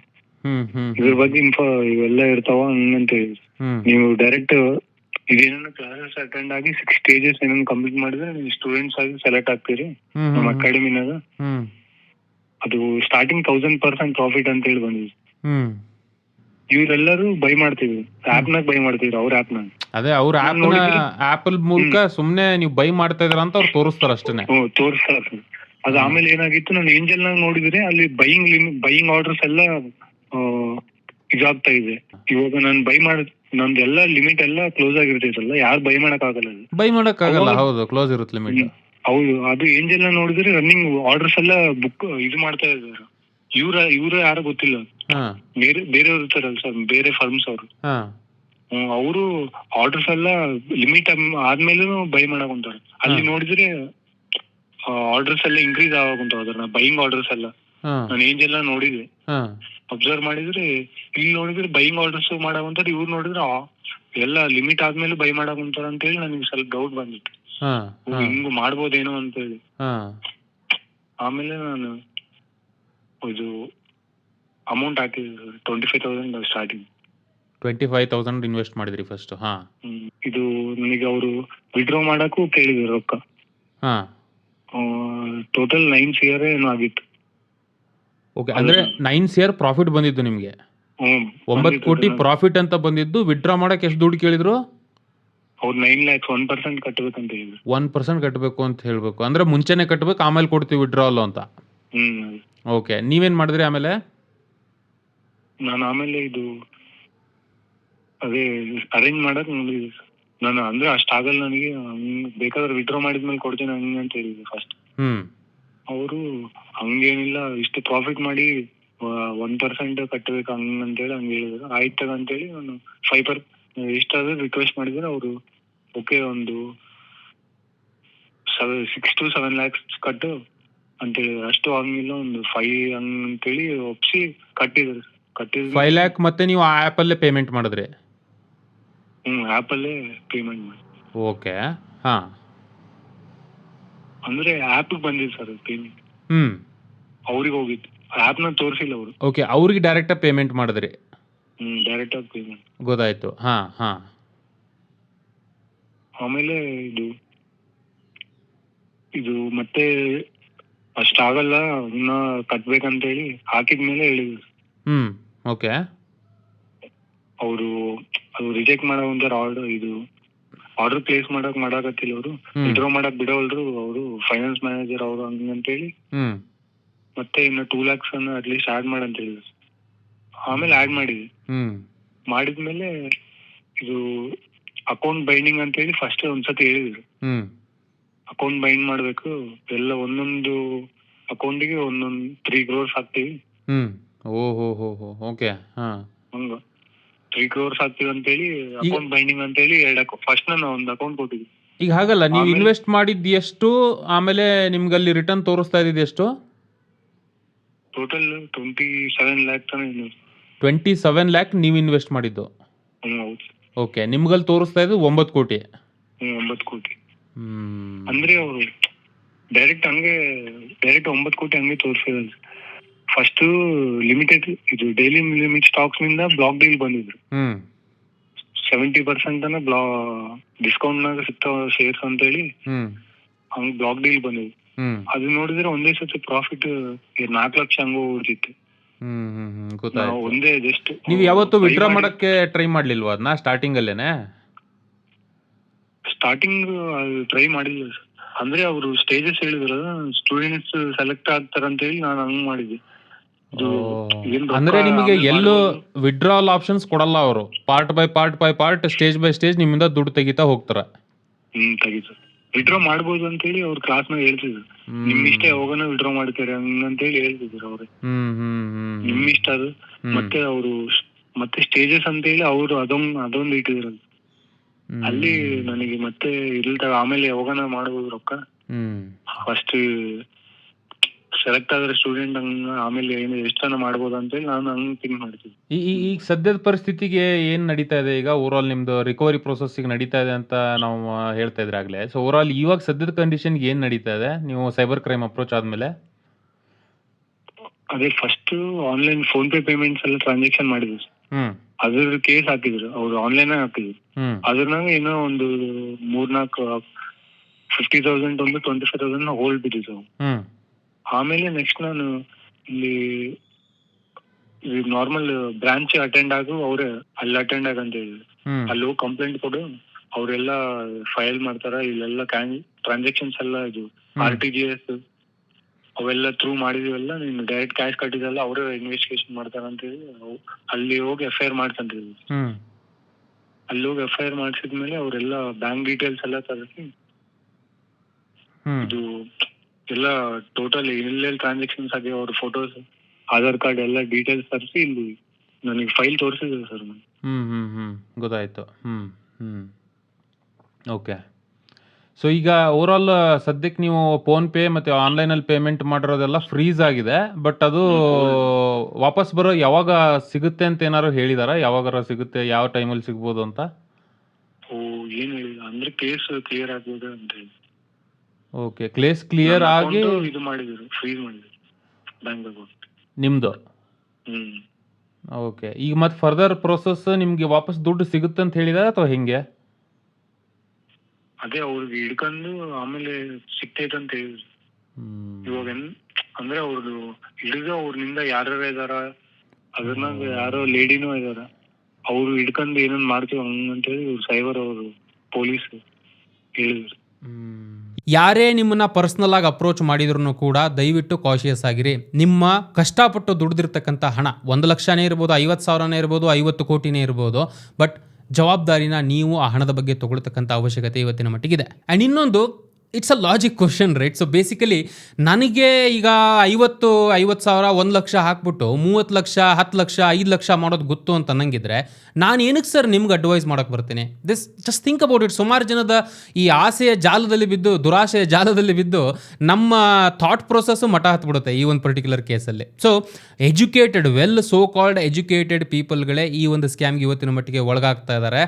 ಇದ್ರ ಬಗ್ಗೆ ಇನ್ಫಾ ಇವೆಲ್ಲ ಇರ್ತಾವ ಹಂಗಂತ ಹೇಳಿದ್ರು. ನೀವು ಡೈರೆಕ್ಟ್ ಇದೇನೋ ಕ್ಲಾಸಸ್ ಅಟೆಂಡ್ ಆಗಿ ಸಿಕ್ಸ್ ಸ್ಟೇಜಸ್ ಏನೇನು ಕಂಪ್ಲೀಟ್ ಮಾಡಿದ್ರೆ ನೀವು ಸ್ಟೂಡೆಂಟ್ಸ್ ಆಗಿ ಸೆಲೆಕ್ಟ್ ಆಗ್ತೀರಿ. ಹ್ಮ್ ನಮ್ಮ ಹ್ಮ್. ಅಕಾಡೆಮಿನಾಗ ಹ್ಮ್. ಅದು ಸ್ಟಾರ್ಟಿಂಗ್ ತೌಸಂಡ್ ಪರ್ಸೆಂಟ್ ಪ್ರಾಫಿಟ್ ಅಂತ ಹೇಳಿ ಬಂದಿದೆ. ಹ್ಮ್. ಇವರೆಲ್ಲರೂ ಬೈ ಮಾಡ್ತಿದ್ರು ಆಪ್ನಾಗ ಬೈ ಮಾಡ್ತಿದ್ರು ಅವ್ರ ಆಪ್ನಾಗ ಅದೇ ಅವ್ರ ನಾನ್ ಆಪ್ ನೋಡಿದ್ದೀನಿ. ಆಪಲ್ ಮೂಲಕ ಸುಮ್ನೆ ನೀವು ಬೈ ಮಾಡ್ತಾ ಇದ್ರ ಅಂತ ಅವ್ರು ತೋರಿಸ್ತಾರ ಅಷ್ಟೇ ಹ್ಮ್ ತೋರಿಸ್ತಾರೆ. ಅದು ಆಮೇಲೆ ಏನಾಗಿತ್ತು ನಾನು ಏಂಜಲ್ ನಾಗ ನೋಡಿದ್ರೆ ಅಲ್ಲಿ ಬೈಯಿಂಗ್ ಬೈಯಿಂಗ್ ಆರ್ಡರ್ಸ್ ಎಲ್ಲ ಆ, ಇದಾಗ್ತಾ ಇದೆ. ಇವಾಗ ನಾನು ಬೈ ಮಾಡ ನಂದೆಲ್ಲ ಲಿಮಿಟ್ ಎಲ್ಲ ಕ್ಲೋಸ್ ಆಗಿರ್ತೈತಲ್ಲ ಯಾರು ಬೈ ಮಾಡಕ್ ಆಗಲ್ಲ ಬೈ ಮಾಡಕ್ ಆಗಲ್ಲ ಹೌದು ಕ್ಲೋಸ್ ಇರುತ್ತೆ ಲಿಮಿಟ್ ಹೌದು ಅದು ಏಂಜಲ್ ನೋಡಿದ್ರೆ ರನ್ನಿಂಗ್ ಆರ್ಡರ್ಸ್ ಎಲ್ಲ ಬುಕ್ ಇದು ಮಾಡ್ತಾ ಇದ್ದಾರೆ. ಇವ್ರ ಇವ್ರ ಯಾರು ಗೊತ್ತಿಲ್ಲ. ಬೇರೆ ಬೇರೆಯವ್ರು ಇರ್ತಾರಲ್ಲ ಸರ್ ಬೇರೆ ಫರ್ಮ್ಸ್ ಅವರು. ಅವರು ಆರ್ಡರ್ಸ್ ಎಲ್ಲ ಲಿಮಿಟ್ ಆದ್ಮೇಲೂ ಬೈ ಮಾಡಕ್ ಕುಂತಾರೆ ಅಲ್ಲಿ ನೋಡಿದ್ರೆ ಆರ್ಡರ್ಸ್ ಎಲ್ಲ ಇನ್ಕ್ರೀಸ್ ಆಗುಂತಾವ ಅದ್ರ ಬೈಯಿಂಗ್ ಆರ್ಡರ್ಸ್ ಎಲ್ಲ. ನಾನು ಏಂಜಲ್ ನೋಡಿದೆ. ಅಬ್ಸರ್ವ್ ಮಾಡಿದ್ರೆ ಇಲ್ಲಿ ನೋಡಿದ್ರೆ ಬೈಯಿಂಗ್ ಆರ್ಡರ್ಸ್ ಮಾಡಾಕುಂತಾರೆ ಇವ್ರು ನೋಡಿದ್ರೆ ಎಲ್ಲ ಲಿಮಿಟ್ ಆದ್ಮೇಲೆ ಬೈ ಮಾಡಾಕುಂತಾರ ಅಂತ ಹೇಳಿ ನನಗೆ ಸ್ವಲ್ಪ ಡೌಟ್ ಬಂದಿತ್ತು. ಹಿಂಗ್ ಮಾಡ್ಬೋದೇನೋ ಅಂತ ಹೇಳಿ ಆಮೇಲೆ ನಾನು ಇದು ಅಮೌಂಟ್ ಹಾಕಿದ್ದೆ twenty five thousand starting twenty five thousand invest ಮಾಡಿದ್ರಿ ಫಸ್ಟ್ ಹಾ. ಇದು ನನಗೆ ಅವರು ವಿಡ್ರಾ ಮಾಡಕ್ಕೂ ಕೇಳಿದ್ರು ರೊಕ್ಕ. ಹಾ. ಟೋಟಲ್ ನೈನ್ ಸಿಯರ್ ಏನೋ ಆಗಿತ್ತು. ಓಕೆ ಅಂದ್ರೆ ನೈನ್ ಸೇರ್ ಪ್ರಾಫಿಟ್ ಬಂದಿದ್ದು ನಿಮ್ಗೆ. ಹ್ಮ್ ಒಂಬತ್ತು ಕೋಟಿ ಪ್ರಾಫಿಟ್ ಅಂತ ಬಂದಿದ್ದು ವಿಡ್ರಾ ಮಾಡಕ್ ಎಷ್ಟು ದುಡ್ಡು ಕೇಳಿದ್ರು? ಅವ್ರು ನೈನ್ ಲ್ಯಾಕ್ಸ್ ಒನ್ ಪರ್ಸೆಂಟ್ ಕಟ್ಟಬೇಕಂತ ಹೇಳಿದ್ರು. ಒನ್ ಪರ್ಸೆಂಟ್ ಕಟ್ಟಬೇಕು ಅಂತ ಹೇಳ್ಬೇಕು. ಅಂದ್ರೆ ಮುಂಚೆನೆ ಕಟ್ಟಬೇಕು ಆಮೇಲೆ ಕೊಡ್ತೀವಿ ವಿಡ್ರಾಲ್ ಅಂತ. ಹ್ಮ್ ಓಕೆ ನೀವೇನ್ ಮಾಡಿದ್ರಿ ಆಮೇಲೆ? ನಾನು ಆಮೇಲೆ ಇದು ಅದೇ ಅರೇಂಜ್ ಮಾಡಕ್ ನಾನು ಅಂದ್ರೆ ಅಷ್ಟಾಗಲ್ಲ ನನಗೆ ಬೇಕಾದ್ರೆ ವಿಡ್ರಾ ಮಾಡಿದ್ಮೇಲೆ ಕೊಡ್ತೀನಿ ಹಂಗ ಅಂತ ಹೇಳಿದ್ರು ಫಸ್ಟ್ ಹ್ಮ್. ಅವರು ಹಂಗೇನಿಲ್ಲ ಇಷ್ಟು ಪ್ರಾಫಿಟ್ ಮಾಡಿ ಒನ್ ಪರ್ಸೆಂಟ್ ಕಟ್ಟಬೇಕು ಅಂತ ಹೇಳಿ ಹಂಗ ಹೇಳಿದ್ರು. ಆಯ್ತು ಅಂತೇಳಿ ನಾನು ಫೈವ್ ಪರ್ ಎಷ್ಟಾದ್ರೂ ರಿಕ್ವೆಸ್ಟ್ ಮಾಡಿದ್ರೆ. ಅವರು ಓಕೆ ಒಂದು ಸಿಕ್ಸ್ ಟು ಸೆವೆನ್ ಲ್ಯಾಕ್ಸ್ ಕಟ್ಟು ಅಂತ ಹೇಳಿದ್ರು. ಅಷ್ಟು ಹಂಗಿಲ್ಲ ಒಂದು ಫೈವ್ ಹಂಗ್ ಅಂತೇಳಿ ಒಪ್ಸಿ ಕಟ್ಟಿದ್ರು. ಕಟ್ಟಿದ್ರು ಫೈವ್ ಲ್ಯಾಕ್ ಮತ್ತೆ ನೀವು ಆ ಆ್ಯಪಲ್ಲೇ ಪೇಮೆಂಟ್ ಮಾಡಿದ್ರಿ? ಹ್ಮ್ ಆ್ಯಪಲ್ಲೇ ಪೇಮೆಂಟ್ ಮಾಡಿ ಓಕೆ ಹಾ. ಅಂದ್ರೆ ಆ್ಯಪ್ ಬಂದಿದೆ ಸರ್ ಪೇಮೆಂಟ್ ಹ್ಮ್. ಅವ್ರಿಗೆ ಹೋಗಿತ್ತು ಆಪ್ನ ತೋರಿಸಿಲ್ಲ ಅವರು. ಓಕೆ ಅವ್ರಿಗೆ ಡೈರೆಕ್ಟಾಗಿ ಪೇಮೆಂಟ್ ಮಾಡಿದ್ರಿ? ಹ್ಮ್ ಡೈರೆಕ್ಟ್ ಆಗಿ ಪೇಮೆಂಟ್ ಗೊತ್ತಾಯ್ತು. ಹಾ ಹಾ. ಆಮೇಲೆ ಇದು ಇದು ಮತ್ತೆ ಅಷ್ಟಾಗಲ್ಲ ಇನ್ನ ಕಟ್ಬೇಕಂತೇಳಿ ಹಾಕಿದ್ಮೇಲೆ ಹೇಳಿದ್ರು. ಹ್ಮ್ ಓಕೆ ಅವರು ಅದು ರಿಜೆಕ್ಟ್ ಮಾಡೋ ಒಂದರ ಆರ್ಡರ್ ಇದು ಆರ್ಡರ್ ಪ್ಲೇಸ್ ಮಾಡಕ್ ಮಾಡಾಕತ್ತಿಲ್ಲ ಅವರು. ಹ್ಮ್. ವಿಡ್ರಾ ಮಾಡಕ್ ಬಿಡೋಲ್ರು ಅವರು ಫೈನಾನ್ಸ್ ಮ್ಯಾನೇಜರ್ ಅವರು ಹಂಗಂತೇಳಿ ಹ್ಮ್. ಮತ್ತೆ ಇನ್ನು ಟೂ ಲ್ಯಾಕ್ಸ್ ಅನ್ನು ಅಟ್ಲೀಸ್ಟ್ ಆಡ್ ಮಾಡಂತ ಹೇಳಿದ್ರು. ಆಮೇಲೆ ಆಡ್ ಮಾಡಿದ್ವಿ. ಮಾಡಿದ್ಮೇಲೆ ಇದು ಅಕೌಂಟ್ ಬೈಂಡಿಂಗ್ ಅಂತ ಹೇಳಿ ಫಸ್ಟ್ ಒಂದ್ಸತಿ ಹೇಳಿದ್ರು. ಅಕೌಂಟ್ ಬೈಂಡ್ ಮಾಡ್ಬೇಕು. ಎಲ್ಲ ಒಂದೊಂದು ಅಕೌಂಟಿಗೆ ಒಂದೊಂದು ತ್ರೀ ಕ್ರೋರ್ಸ್ ಹಾಕ್ತೀವಿ. ಓಕೆ ಹಂಗ. ತ್ರೀ ಕ್ರೋರ್ಸ್ ಅಂತ ಹೇಳಿ ಅಕೌಂಟ್ ಬೈಂಡಿಂಗ್ ಅಂತೇಳಿ ಎರಡು ಅಕೌಂಟ್ ಫಸ್ಟ್ ನಾನು ಒಂದು ಅಕೌಂಟ್ ಕೊಟ್ಟಿದ್ವಿ. ಈಗ ಹಾಗಲ್ಲ ನೀವು ಇನ್ವೆಸ್ಟ್ ಮಾಡಿದ್ದು ಎಷ್ಟು? ಆಮೇಲೆ ನಿಮ್ಗೆ ಅಲ್ಲಿ ರಿಟರ್ನ್ ತೋರಿಸ್ತಾ ಇದ್ದಿದ್ದು ಎಷ್ಟು? Total twenty seven lakh. Twenty seven lakh ನೀವು ಇನ್ವೆಸ್ಟ್ ಮಾಡಿದ್ದು? ಹೌದು. ಓಕೆ ನಿಮ್ಗಲ್ಲಿ ತೋರಿಸ್ತಾ ಇದ್ದು ಒಂಬತ್ತು ಕೋಟಿ. ಒಂಬತ್ತು ಕೋಟಿ. ಹ್ಮ್. ಅಂದ್ರೆ ಅವರು ಡೈರೆಕ್ಟ್ ಹಂಗೆ ಡೈರೆಕ್ಟ್ ಒಂಬತ್ತು ಕೋಟಿ ಹಂಗೆ ತೋರಿಸಿದ್ರು ಫಸ್ಟ್ ಲಿಮಿಟೆಡ್ ಇದು ಡೈಲಿ ಲಿಮಿಟ್ ಸ್ಟಾಕ್ಸ್ನಿಂದ ಬ್ಲಾಕ್ ಡೀಲ್ ಬಂದಿದ್ರು. ಹ್ಮ್. ಸೆವೆಂಟಿ ಪರ್ಸೆಂಟ್ ಅನ್ನ ಬ್ಲಾ ಡಿಸ್ಕೌಂಟ್ ನಾಗ ಸಿಗ್ತಾವ ಶೇರ್ಸ್ ಅಂತ ಹೇಳಿ ಹ್ಮ್. ಹಂಗ್ ಬ್ಲಾಕ್ ಡೀಲ್ ಬಂದಿದ್ರು. ಅದು ನೋಡಿದ್ರೆ ಒಂದೇ ಸತಿ ಪ್ರಾಫಿಟ್ ನಾಲ್ಕು ಲಕ್ಷ ಹಂಗ ಉಳಿದಿತ್ತು. ಒಂದೇ ಜಸ್ಟ್ ನೀವು ಯಾವತ್ತು ವಿಡ್ರಾ ಮಾಡಕ್ಕೆ ಟ್ರೈ ಮಾಡ್ಲಿಲ್ವಾ ಅದನ್ನ ಸ್ಟಾರ್ಟಿಂಗ್ ಅಲ್ಲೇನೆ? ಸ್ಟಾರ್ಟಿಂಗ್ ಟ್ರೈ ಮಾಡಿಲ್ಲ. ಅಂದ್ರೆ ಅವರು ಸ್ಟೇಜಸ್ ಹೇಳಿದ್ರು ಸ್ಟೂಡೆಂಟ್ಸ್ ಸೆಲೆಕ್ಟ್ ಆಗ್ತಾರ ಅಂತ ಹೇಳಿ ನಾನು ಹಂಗ್ ಮಾಡಿದ್ದೆ ಇದು ಅಂದ್ರೆ ನಿಮಗೆ ಎಲ್ಲೂ. ವಿಡ್ರಾಲ್ ಆಪ್ಷನ್ಸ್ ಕೊಡಲ್ಲ ಅವರು. Part by part by part stage by stage ನಿಮ್ಮಿಂದ ದುಡ್ಡು ತೆಗಿತಾ ಹೋಗ್ತಾರೆ. ಹ್ಮ್ ತೆಗಿತು ವಿಡ್ರಾ ಮಾಡ್ಬೋದು ಅಂತ ಹೇಳಿ ಅವ್ರ ಕ್ಲಾಸ್ ನಾಗ ಹೇಳ್ತಿದ್ರು. ನಿಮ್ ಇಷ್ಟ ಯಾವಾಗನ ವಿಡ್ರಾ ಮಾಡ್ತಾರೆ ಹಂಗಂತ ಹೇಳಿ ಹೇಳ್ತಿದ್ರು ಅವ್ರೆ. ನಿಮ್ ಇಷ್ಟ ಅದು. ಮತ್ತೆ ಅವರು ಮತ್ತೆ ಸ್ಟೇಜಸ್ ಅಂತ ಹೇಳಿ ಅವರು ಅದೊಂದ್ ಅದೊಂದು ಇಟ್ಟಿದ್ರು. ಅಲ್ಲಿ ನನಗೆ ಮತ್ತೆ ಇಲ್ದಾಗ ಆಮೇಲೆ ಯಾವಾಗನ ಮಾಡ್ಬೋದು ರೊಕ್ಕ. ಫಸ್ಟ್ ಸೆಲೆಕ್ಟ್ ಆದ್ರೆ ಸ್ಟೂಡೆಂಟ್ ಆಮೇಲೆ ಏನು ಎಷ್ಟನ ಮಾಡ್ಬೋದು ಅಂತ ಹೇಳಿ ನಾನು ಹಂಗ್ ಥಿಂಕ್ ಮಾಡ್ತೀನಿ ಈ- ಈ- ಈಗ ಸದ್ಯದ ಪರಿಸ್ಥಿತಿಗೆ ಏನ್ ನಡೀತಾ ಇದೆ ಈಗ? ಓವರ್ ಆಲ್ ನಿಮ್ದು ರಿಕವರಿ ಪ್ರೊಸೆಸ್ ಈಗ ನಡೀತಾ ಇದೆ ಅಂತ ನಾವು ಆ, ಹೇಳ್ತಾ ಇದ್ರೆ ಆಗ್ಲೇ. ಸೊ ಓವರ್ ಆಲ್ ಇವಾಗ ಸದ್ಯದ ಕಂಡೀಷನ್ ಏನ್ ನಡೀತಾ ಇದೆ? ನೀವು ಸೈಬರ್ ಕ್ರೈಮ್ ಅಪ್ರೋಚ್ ಆದ್ಮೇಲೆ? ಅದೇ first online phone pay payments ಎಲ್ಲ ಟ್ರಾನ್ಸಾಕ್ಷನ್ ಮಾಡಿದ್ವಿ. ಹ್ಮ್. ಅದ್ರ ಕೇಸ್ ಹಾಕಿದ್ರು. ಅವ್ರು ಆನ್ಲೈನ್ ಹಾಕಿದ್ರು. ಹ್ಮ್. ಅದ್ರನಾಗ ಏನೋ ಒಂದು ಮೂರ್ನಾಲ್ಕು ಫಿಫ್ಟಿ ತೌಸಂಡ್ ಒಂದು ಟ್ವೆಂಟಿ ಫೈವ್ ತೌಸಂಡ್ ಹೋಲ್ಡ್ ಬಿದ್ದಿತ್ತು. ಹ್ಮ್. ಆಮೇಲೆ ನೆಕ್ಸ್ಟ್ ನಾನು ಇಲ್ಲಿ ನಾರ್ಮಲ್ ಬ್ರಾಂಚ್ ಅಟೆಂಡ್ ಆಗು ಅವ್ರೆ ಅಲ್ಲಿ ಅಟೆಂಡ್ ಆಗಂತ ಹೇಳಿದ್ರು. ಹ್ಮ್. ಅಲ್ಲಿ ಹೋಗಿ ಕಂಪ್ಲೇಂಟ್ ಕೊಡು ಅವರೆಲ್ಲ ಫೈಲ್ ಮಾಡ್ತಾರ ಇಲ್ಲೆಲ್ಲ ಟ್ರಾನ್ಸಾಕ್ಷನ್ಸ್ ಎಲ್ಲ ಇದು. ಆರ್ ಟಿ ಜಿ ಎಸ್ ಅವೆಲ್ಲ ಥ್ರೂ ಮಾಡಿದೀವಲ್ಲ ನೀನು ಡೈರೆಕ್ಟ್ ಕ್ಯಾಶ್ ಕಟ್ಟಿದಲ್ಲ ಅವರೇ ಇನ್ವೆಸ್ಟಿಗೇಷನ್ ಮಾಡ್ತಾರ ಅಂತ ಹೇಳಿ ಅಲ್ಲಿ ಹೋಗಿ ಎಫ್ ಐ ಆರ್ ಮಾಡ್ತಂತ ಹ್ಮ್. ಅಲ್ಲಿ ಹೋಗಿ ಎಫ್ ಐ ಆರ್ ಮಾಡಿಸಿದ್ಮೇಲೆ ಅವರೆಲ್ಲ ಬ್ಯಾಂಕ್ ಡೀಟೇಲ್ಸ್ ಎಲ್ಲ ತರಿಸಿ ಇದು ಎಲ್ಲ ಟೋಟಲ್ ಎಲ್ಲೆಲ್ಲಿ ಟ್ರಾನ್ಸಾಕ್ಷನ್ಸ್ ಆಗಿ ಅವ್ರ ಫೋಟೋಸ್ ಆಧಾರ್ ಕಾರ್ಡ್ ಎಲ್ಲ ಡೀಟೇಲ್ಸ್ ತರಿಸಿ ಇಲ್ಲಿ ನನಗೆ ಫೈಲ್ ತೋರಿಸಿದ್ರು ಸರ್ ನಾನು ಹ್ಮ್ ಹ್ಮ್ ಹ್ಮ್. ಗೊತ್ತಾಯ್ತು. ಹ್ಮ್ ಹ್ಮ್. ಓಕೆ ಸೊ ಈಗ ಓವರ್ ಆಲ್ ಸದ್ಯಕ್ಕೆ ನೀವು ಫೋನ್ ಪೇ ಮತ್ತೆ ಆನ್ಲೈನಲ್ಲಿ ಪೇಮೆಂಟ್ ಮಾಡಿರೋದೆಲ್ಲ ಫ್ರೀಸ್ ಆಗಿದೆ. ಬಟ್ ಅದು ವಾಪಸ್ ಬರೋ ಯಾವಾಗ ಸಿಗುತ್ತೆ ಅಂತ ಏನಾದ್ರು ಹೇಳಿದಾರ? ಯಾವಾಗಾರ ಸಿಗುತ್ತೆ? ಯಾವ ಟೈಮಲ್ಲಿ ಸಿಗ್ಬೋದು ಅಂತ? ಓ ಏನು ಹೇಳಿಲ್ಲ ಅಂದ್ರೆ ಕೇಸ್ ಕ್ಲಿಯರ್ ಆಗ್ಬೋದು ಅಂತ ಹೇಳಿ. ಓಕೆ ಕ್ಲೇಸ್ ಕ್ಲಿಯರ್ ಆಗಿ ಇದು ಮಾಡಿದ್ರು ಫ್ರೀ ಮಾಡಿದ್ರು ಬ್ಯಾಂಕ್ ಅಕೌಂಟ್ ನಿಮ್ದು? ಹ್ಮ್. ಓಕೆ ಈಗ ಮತ್ತೆ ಫರ್ದರ್ ಪ್ರೊಸೆಸ್ ನಿಮ್ಗೆ ವಾಪಸ್ ದುಡ್ಡು ಸಿಗುತ್ತೆ ಅಂತ ಹೇಳಿದಾರ ಅಥವಾ ಹೆಂಗೆ? ಅದೇ ಅವ್ರಿಗೆ ಹಿಡ್ಕೊಂಡು ಆಮೇಲೆ ಸಿಕ್ತೈತೆ ಅಂತ ಹೇಳಿದ್ರು. ಇವಾಗ ಏನ್- ಅಂದ್ರೆ ಅವ್ರದ್ದು ಹಿಡಿದು ಅವ್ರನಿಂದ ಯಾರ್ಯಾರ ಇದಾರ ಅದ್ರನಾಗ ಯಾರೋ ಲೇಡಿನೂ ಇದಾರ. ಅವ್ರು ಹಿಡ್ಕೊಂಡು ಏನನ್ ಮಾಡ್ತೀವಿ ಹಂಗಂತೇಳಿ ಇವ್ರು ಸೈಬರ್ ಅವರು ಪೊಲೀಸ್ ಹೇಳಿದ್ರು. ಹ್ಮ್. ಯಾರೇ ನಿಮ್ಮನ್ನ ಪರ್ಸ್ನಲ್ ಆಗಿ ಅಪ್ರೋಚ್ ಮಾಡಿದ್ರು ಕೂಡ ದಯವಿಟ್ಟು ಕಾಶಿಯಸ್ ಆಗಿರಿ. ನಿಮ್ಮ ಕಷ್ಟಪಟ್ಟು ದುಡ್ದಿರ್ತಕ್ಕಂಥ ಹಣ, ಒಂದು ಲಕ್ಷನೇ ಇರ್ಬೋದು, ಐವತ್ತು ಸಾವಿರನೇ ಇರ್ಬೋದು, ಐವತ್ತು ಕೋಟಿನೇ ಇರ್ಬೋದು ಬಟ್ ಜವಾಬ್ದಾರಿನ ನೀವು ಆ ಹಣದ ಬಗ್ಗೆ ತಗೊಳ್ತಕ್ಕಂಥ ಅವಶ್ಯಕತೆ ಇವತ್ತಿನ ಮಟ್ಟಿಗಿದೆ. ಆ್ಯಂಡ್ ಇನ್ನೊಂದು it's a logic question right so basically ನನಗೆ ಈಗ ಐವತ್ತು ಐವತ್ತು ಸಾವಿರ, ಒಂದು ಲಕ್ಷ ಹಾಕ್ಬಿಟ್ಟು ಮೂವತ್ತು ಲಕ್ಷ, ಹತ್ತು ಲಕ್ಷ, ಐದು ಲಕ್ಷ ಮಾಡೋದು ಗೊತ್ತು ಅಂತ ಅನ್ನಂಗಿದ್ರೆ ನಾನು ಏನಕ್ಕೆ ಸರ್ ನಿಮ್ಗೆ ಅಡ್ವೈಸ್ ಮಾಡೋಕ್ಕೆ ಬರ್ತೀನಿ? This just think about it ಸುಮಾರು ಜನದ ಈ ಆಸೆಯ ಜಾಲದಲ್ಲಿ ಬಿದ್ದು ದುರಾಶೆಯ ಜಾಲದಲ್ಲಿ ಬಿದ್ದು ನಮ್ಮ ಥಾಟ್ ಪ್ರೊಸೆಸ್ಸು ಮಠ ಹತ್ಬಿಡುತ್ತೆ ಈ ಒಂದು ಪರ್ಟಿಕ್ಯುಲರ್ ಕೇಸಲ್ಲಿ so educated well so called educated ಪೀಪಲ್ಗಳೇ ಈ ಒಂದು ಸ್ಕ್ಯಾಮ್ಗೆ ಇವತ್ತಿನ ಮಟ್ಟಿಗೆ ಒಳಗಾಗ್ತಾ ಇದ್ದಾರೆ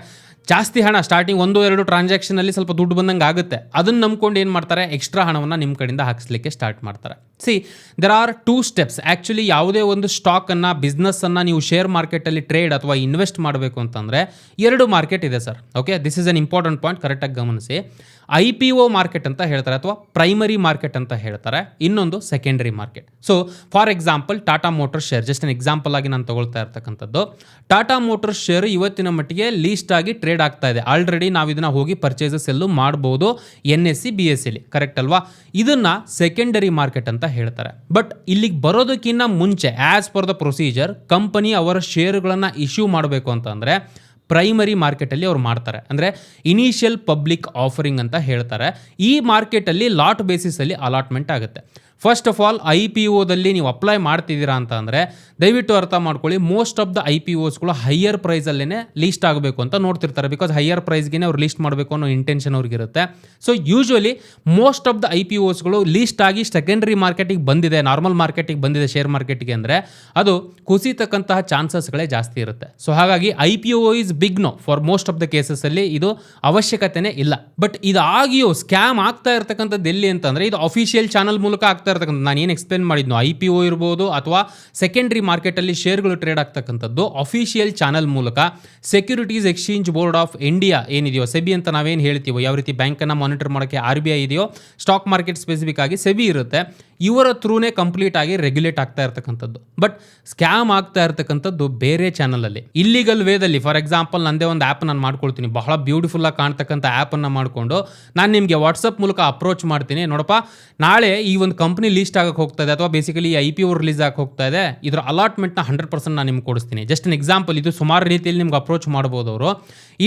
ಜಾಸ್ತಿ ಹಣ ಸ್ಟಾರ್ಟಿಂಗ್ ಒಂದು, ಎರಡು ಟ್ರಾನ್ಸಾಕ್ಷನಲ್ಲಿ ಸ್ವಲ್ಪ ದುಡ್ಡು ಬಂದಂಗೆ ಆಗುತ್ತೆ. ಅದನ್ನು ನಂಬ್ಕೊಂಡು ಏನು ಮಾಡ್ತಾರೆ? ಎಕ್ಸ್ಟ್ರಾ ಹಣವನ್ನು ನಿಮ್ಮ ಕಡೆಯಿಂದ ಹಾಕಿಸ್ಲಿಕ್ಕೆ ಸ್ಟಾರ್ಟ್ ಮಾಡ್ತಾರೆ. See there are two steps actually ಯಾವುದೇ ಒಂದು ಸ್ಟಾಕನ್ನು ಬಿಸ್ನೆಸ್ಸನ್ನು ನೀವು ಶೇರ್ ಮಾರ್ಕೆಟಲ್ಲಿ ಟ್ರೇಡ್ ಅಥವಾ ಇನ್ವೆಸ್ಟ್ ಮಾಡಬೇಕು ಅಂತಂದರೆ ಎರಡು ಮಾರ್ಕೆಟ್ ಇದೆ sir okay this is an important point ಕರೆಕ್ಟಾಗಿ ಗಮನಿಸಿ. ಐ ಪಿ ಒ ಮಾರ್ಕೆಟ್ ಅಂತ ಹೇಳ್ತಾರೆ ಅಥವಾ ಪ್ರೈಮರಿ ಮಾರ್ಕೆಟ್ ಅಂತ ಹೇಳ್ತಾರೆ. ಇನ್ನೊಂದು secondary market. So for example Tata motor share just an example ಆಗಿ ನಾನು ತಗೊಳ್ತಾ ಇರ್ತಕ್ಕಂಥದ್ದು. ಟಾಟಾ ಮೋಟರ್ ಶೇರ್ ಇವತ್ತಿನ ಮಟ್ಟಿಗೆ ಲೀಸ್ಟ್ ಆಗಿ ಟ್ರೇಡ್ ಆಗ್ತಾ ಇದೆ. ಆಲ್ರೆಡಿ ನಾವು ಇದನ್ನ ಹೋಗಿ ಪರ್ಚೇಸಸ್ ಎಲ್ಲೂ ಮಾಡ್ಬೋದು. N S C B S ಸಿಲಿ correct ಅಲ್ವಾ? ಇದನ್ನ ಸೆಕೆಂಡರಿ ಮಾರ್ಕೆಟ್ ಅಂತ ಹೇಳ್ತಾರೆ. ಬಟ್ ಇಲ್ಲಿಗೆ ಬರೋದಕ್ಕಿಂತ ಮುಂಚೆ as per the procedure company ಅವರ ಶೇರುಗಳನ್ನು ಇಶ್ಯೂ ಮಾಡಬೇಕು ಅಂತಂದರೆ ಪ್ರೈಮರಿ ಮಾರ್ಕೆಟಲ್ಲಿ ಅವ್ರು ಮಾಡ್ತಾರೆ. ಅಂದರೆ ಇನಿಷಿಯಲ್ ಪಬ್ಲಿಕ್ ಆಫರಿಂಗ್ ಅಂತ ಹೇಳ್ತಾರೆ. ಈ ಮಾರ್ಕೆಟಲ್ಲಿ ಲಾಟ್ ಬೇಸಿಸಲ್ಲಿ ಅಲಾಟ್ಮೆಂಟ್ ಆಗುತ್ತೆ. First of all I P ಓದಲ್ಲಿ ನೀವು ಅಪ್ಲೈ ಮಾಡ್ತಿದ್ದೀರಾ ಅಂತ ಅಂದರೆ ದಯವಿಟ್ಟು ಅರ್ಥ ಮಾಡ್ಕೊಳ್ಳಿ most of the I P ಓಸ್ಗಳು higher ಪ್ರೈಸಲ್ಲೇ ಲೀಸ್ಟ್ ಆಗಬೇಕು ಅಂತ ನೋಡ್ತಿರ್ತಾರೆ. ಬಿಕಾಸ್ ಹೈಯರ್ ಪ್ರೈಸ್ಗೆ ಅವ್ರು ಲೀಸ್ಟ್ ಮಾಡಬೇಕು ಅನ್ನೋ intention ಅವ್ರಿಗಿರುತ್ತೆ so usually most of the I P ಓಸ್ಗಳು list ಆಗಿ ಸೆಕೆಂಡರಿ ಮಾರ್ಕೆಟಿಗೆ ಬಂದಿದೆ ನಾರ್ಮಲ್ ಮಾರ್ಕೆಟಿಗೆ ಬಂದಿದೆ ಶೇರ್ ಮಾರ್ಕೆಟಿಗೆ ಅಂದರೆ ಅದು ಕುಸಿತಕ್ಕಂತಹ ಚಾನ್ಸಸ್ಗಳೇ ಜಾಸ್ತಿ ಇರುತ್ತೆ. ಸೊ ಹಾಗಾಗಿ I P O is big no for most of the ಕೇಸಸಲ್ಲಿ ಇದು ಅವಶ್ಯಕತೆನೇ ಇಲ್ಲ. ಬಟ್ ಇದಾಗಿಯೂ ಸ್ಕ್ಯಾಮ್ ಆಗ್ತಾ ಇರ್ತಕ್ಕಂಥದ್ದು ಎಲ್ಲಿ ಅಂತಂದರೆ ಇದು ಅಫಿಷಿಯಲ್ ಚಾನಲ್ ಮೂಲಕ ಆಗ್ತಾ ಇರ್ತಕ್ಕಂಥದ್ದು ನಾನು ಏನು ಎಕ್ಸ್ಪ್ಲೇನ್ ಮಾಡಿದ್ನು ಐ ಪಿ ಒ ಇರ್ಬೋದು ಅಥವಾ ಸೆಕೆಂಡ್ರಿ ಮಾರ್ಕೆಟಲ್ಲಿ ಶೇರ್ಗಳು ಟ್ರೇಡ್ ಆಗ್ತಕ್ಕಂಥದ್ದು ಅಫಿಷಿಯಲ್ ಚಾನಲ್ ಮೂಲಕ securities exchange board of India ಏನಿದೆಯೋ ಸೆಬಿ ಅಂತ ನಾವೇನು ಹೇಳ್ತೀವೋ, ಯಾವ ರೀತಿ ಬ್ಯಾಂಕನ್ನು ಮಾನಿಟರ್ ಮಾಡೋಕ್ಕೆ ಆರ್ ಬಿ ಐ ಇದೆಯೋ ಸ್ಟಾಕ್ ಮಾರ್ಕೆಟ್ ಸ್ಪೆಸಿಫಿಕ್ ಆಗಿ ಸೆಬಿ ಇರುತ್ತೆ. ಇವರ ಥ್ರೂನೇ ಕಂಪ್ಲೀಟ್ ಆಗಿ ರೆಗ್ಯುಲೇಟ್ ಆಗ್ತಾ ಇರ್ತಕ್ಕಂಥದ್ದು. ಬಟ್ ಸ್ಕ್ಯಾಮ್ ಆಗ್ತಾ ಇರ್ತಕ್ಕಂಥದ್ದು ಬೇರೆ ಚಾನಲಲ್ಲಿ. ಇಲ್ಲಿಗಲ್ ವೇದಲ್ಲಿ ಫಾರ್ ಎಕ್ಸಾಂಪಲ್ ನಂದೇ ಒಂದು ಆ್ಯಪ್ ನಾನು ಮಾಡ್ಕೊಳ್ತೀನಿ. ಬಹಳ ಬ್ಯೂಟಿಫುಲ್ ಆಗಿ ಕಾಣ್ತಕ್ಕಂಥ ಆ್ಯಪನ್ನು ಮಾಡಿಕೊಂಡು ನಾನು ನಿಮಗೆ ವಾಟ್ಸಪ್ ಮೂಲಕ ಅಪ್ರೋಚ್ ಮಾಡ್ತೀನಿ. ನೋಡಪ್ಪ, ನಾಳೆ ಈ ಒಂದು ಕಂಪ್ನಿ ಲೀಸ್ಟ್ ಆಗಕ್ಕೆ ಹೋಗ್ತಾ ಇದೆ, ಅಥವಾ basically I P O release ಆಗಕ್ಕೆ ಹೋಗ್ತಾ ಇದೆ, ಇದರ ಅಲಾಟ್ಮೆಂಟ್ನ ಹಂಡ್ರೆಡ್ ಪರ್ಸೆಂಟ್ ನಾನು ನಿಮ್ಗೆ ಕೊಡಿಸ್ತೀನಿ. ಜಸ್ಟ್ ಅನ್ ಎಕ್ಸಾಂಪಲ್ ಇದು ಸುಮಾರು ರೀತಿಯಲ್ಲಿ ನಿಮ್ಗೆ ಅಪ್ರೋಚ್ ಮಾಡ್ಬೋದು ಅವರು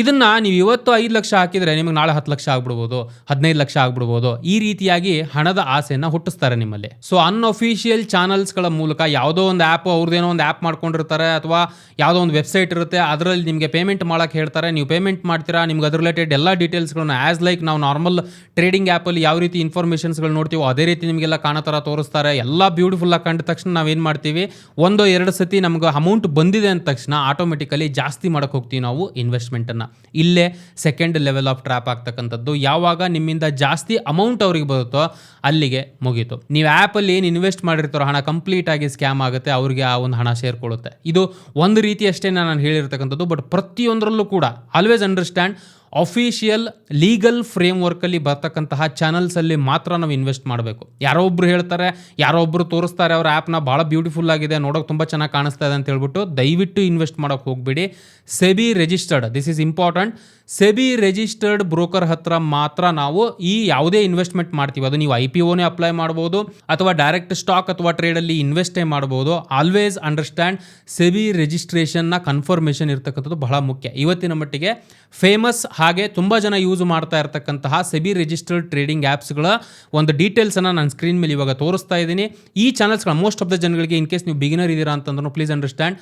ಇದನ್ನ ನೀವು ಇವತ್ತು ಐದು ಲಕ್ಷ ಹಾಕಿದರೆ ನಿಮಗೆ ನಾಳೆ ಹತ್ತು ಲಕ್ಷ ಆಗ್ಬಿಡ್ಬೋದು, ಹದಿನೈದು ಲಕ್ಷ ಆಗ್ಬಿಡ್ಬೋದು. ಈ ರೀತಿಯಾಗಿ ಹಣದ ಆಸೆಯನ್ನು ಹುಟ್ಟಿಸ್ತಾರೆ ನಿಮ್ಮಲ್ಲಿ. ಸೊ ಅನ್ಅಫಿಷಿಯಲ್ ಚಾನಲ್ಸ್ಗಳ ಮೂಲಕ ಯಾವುದೋ ಒಂದು ಆ್ಯಪ್ ಅವ್ರದ್ದೇನೋ ಒಂದು ಆ್ಯಪ್ ಮಾಡ್ಕೊಂಡಿರ್ತಾರೆ ಅಥವಾ ಯಾವುದೋ ಒಂದು ವೆಬ್ಸೈಟ್ ಇರುತ್ತೆ, ಅದರಲ್ಲಿ ನಿಮಗೆ ಪೇಮೆಂಟ್ ಮಾಡೋಕ್ಕೆ ಹೇಳ್ತಾರೆ. ನೀವು ಪೇಮೆಂಟ್ ಮಾಡ್ತೀರಾ, ನಿಮ್ಗೆ ಅದ್ರ ರಿಲೇಟೆಡ್ ಎಲ್ಲ ಡೀಟೇಲ್ಸ್ಗಳನ್ನ ಆ್ಯಸ್ ಲೈಕ್ ನಾವು ನಾರ್ಮಲ್ ಟ್ರೇಡಿಂಗ್ ಆ್ಯಪಲ್ಲಿ ಯಾವ ರೀತಿ ಇನ್ಫಾರ್ಮೇಷನ್ಸ್ಗಳು ನೋಡ್ತೀವೋ, ಅದೇ ರೀತಿ ನಿಮಗೆಲ್ಲ ಕಾಣೋ ಥರ ತೋರಿಸ್ತಾರೆ. ಎಲ್ಲ ಬ್ಯೂಟಿಫುಲ್ ಆಗಿ ಕಂಡ ತಕ್ಷಣ ನಾವೇನು ಮಾಡ್ತೀವಿ, ಒಂದೋ ಎರಡು ಸತಿ ನಮ್ಗೆ ಅಮೌಂಟ್ ಬಂದಿದೆ ಅಂದ ತಕ್ಷಣ ಆಟೋಮೆಟಿಕಲಿ ಜಾಸ್ತಿ ಮಾಡೋಕೆ ಹೋಗ್ತೀವಿ ನಾವು ಇನ್ವೆಸ್ಟ್ಮೆಂಟನ್ನು ಇಲ್ಲೇ ಸೆಕೆಂಡ್ ಲೆವೆಲ್ ಆಫ್ ಟ್ರ್ಯಾಪ್ ಆಗ್ತಕ್ಕಂಥದ್ದು. ಯಾವಾಗ ನಿಮ್ಮಿಂದ ಜಾಸ್ತಿ ಅಮೌಂಟ್ ಅವ್ರಿಗೆ ಬರುತ್ತೋ ಅಲ್ಲಿಗೆ ಮುಗೀತು. ನೀವು ಆ್ಯಪಲ್ಲಿ ಏನು ಇನ್ವೆಸ್ಟ್ ಮಾಡಿರ್ತಾರೋ ಹಣ ಕಂಪ್ಲೀಟ್ ಆಗಿ ಸ್ಕ್ಯಾಮ್ ಆಗುತ್ತೆ, ಅವ್ರಿಗೆ ಆ ಒಂದು ಹಣ ಸೇರ್ಕೊಳ್ಳುತ್ತೆ. ಇದು ಒಂದು ರೀತಿ ಅಷ್ಟೇ ನಾನು ಹೇಳಿರ್ತಕ್ಕಂಥದ್ದು, ಬಟ್ ಪ್ರತಿಯೊಂದರಲ್ಲೂ ಕೂಡ always understand official legal frame ವರ್ಕಲ್ಲಿ ಬರ್ತಕ್ಕಂತಹ ಚಾನಲ್ಸಲ್ಲಿ ಮಾತ್ರ ನಾವು ಇನ್ವೆಸ್ಟ್ ಮಾಡಬೇಕು. ಯಾರೋ ಒಬ್ರು ಹೇಳ್ತಾರೆ, ಯಾರೋ ಒಬ್ರು ತೋರಿಸ್ತಾರೆ, ಅವ್ರ ಆ್ಯಪ್ನ ಭಾಳ ಬ್ಯೂಟಿಫುಲ್ ಆಗಿದೆ, ನೋಡೋಕೆ ತುಂಬ ಚೆನ್ನಾಗಿ ಕಾಣಿಸ್ತಾ ಇದೆ ಅಂತ ಹೇಳ್ಬಿಟ್ಟು ದಯವಿಟ್ಟು ಇನ್ವೆಸ್ಟ್ ಮಾಡೋಕೆ ಹೋಗಬೇಡಿ. SEBI registered this is important SEBI registered broker ಹತ್ರ ಮಾತ್ರ ನಾವು ಈ ಯಾವುದೇ ಇನ್ವೆಸ್ಟ್ಮೆಂಟ್ ಮಾಡ್ತೀವಿ. ಅದು ನೀವು ಐ ಪಿ ಓನೇ ಅಪ್ಲೈ ಮಾಡ್ಬೋದು ಅಥವಾ ಡೈರೆಕ್ಟ್ ಸ್ಟಾಕ್ ಅಥವಾ ಟ್ರೇಡಲ್ಲಿ ಇನ್ವೆಸ್ಟೇ ಮಾಡ್ಬೋದು. ಆಲ್ವೇಸ್ ಅಂಡರ್ಸ್ಟ್ಯಾಂಡ್ ಸೆಬಿ ರಿಜಿಸ್ಟ್ರೇಷನ್ನ ಕನ್ಫರ್ಮೇಷನ್ ಇರ್ತಕ್ಕಂಥದ್ದು ಬಹಳ ಮುಖ್ಯ. ಇವತ್ತಿನ ಮಟ್ಟಿಗೆ ಫೇಮಸ್ ಹಾಗೆ ತುಂಬ ಜನ ಯೂಸ್ ಮಾಡ್ತಾ ಇರ್ತಕ್ಕಂತಹ ಸೆಬಿ ರಿಜಿಸ್ಟರ್ಡ್ ಟ್ರೇಡಿಂಗ್ ಆ್ಯಪ್ಸ್ಗಳ ಒಂದು ಡೀಟೇಲ್ಸನ್ನು ನಾನು ಸ್ಕ್ರೀನ್ ಮೇಲೆ ಇವಾಗ ತೋರಿಸ್ತಾ ಇದ್ದೀನಿ. ಈ ಚಾನಲ್ಸ್ಗಳ ಮೋಸ್ಟ್ ಆಫ್ ದ ಜನಗಳಿಗೆ ಇನ್ ಕೇಸ್ ನೀವು ಬಿಗಿನರ್ ಇದ್ದೀರಾ ಅಂತಂದ್ರೂ ಪ್ಲೀಸ್ ಅಂಡರ್ಸ್ಟ್ಯಾಂಡ್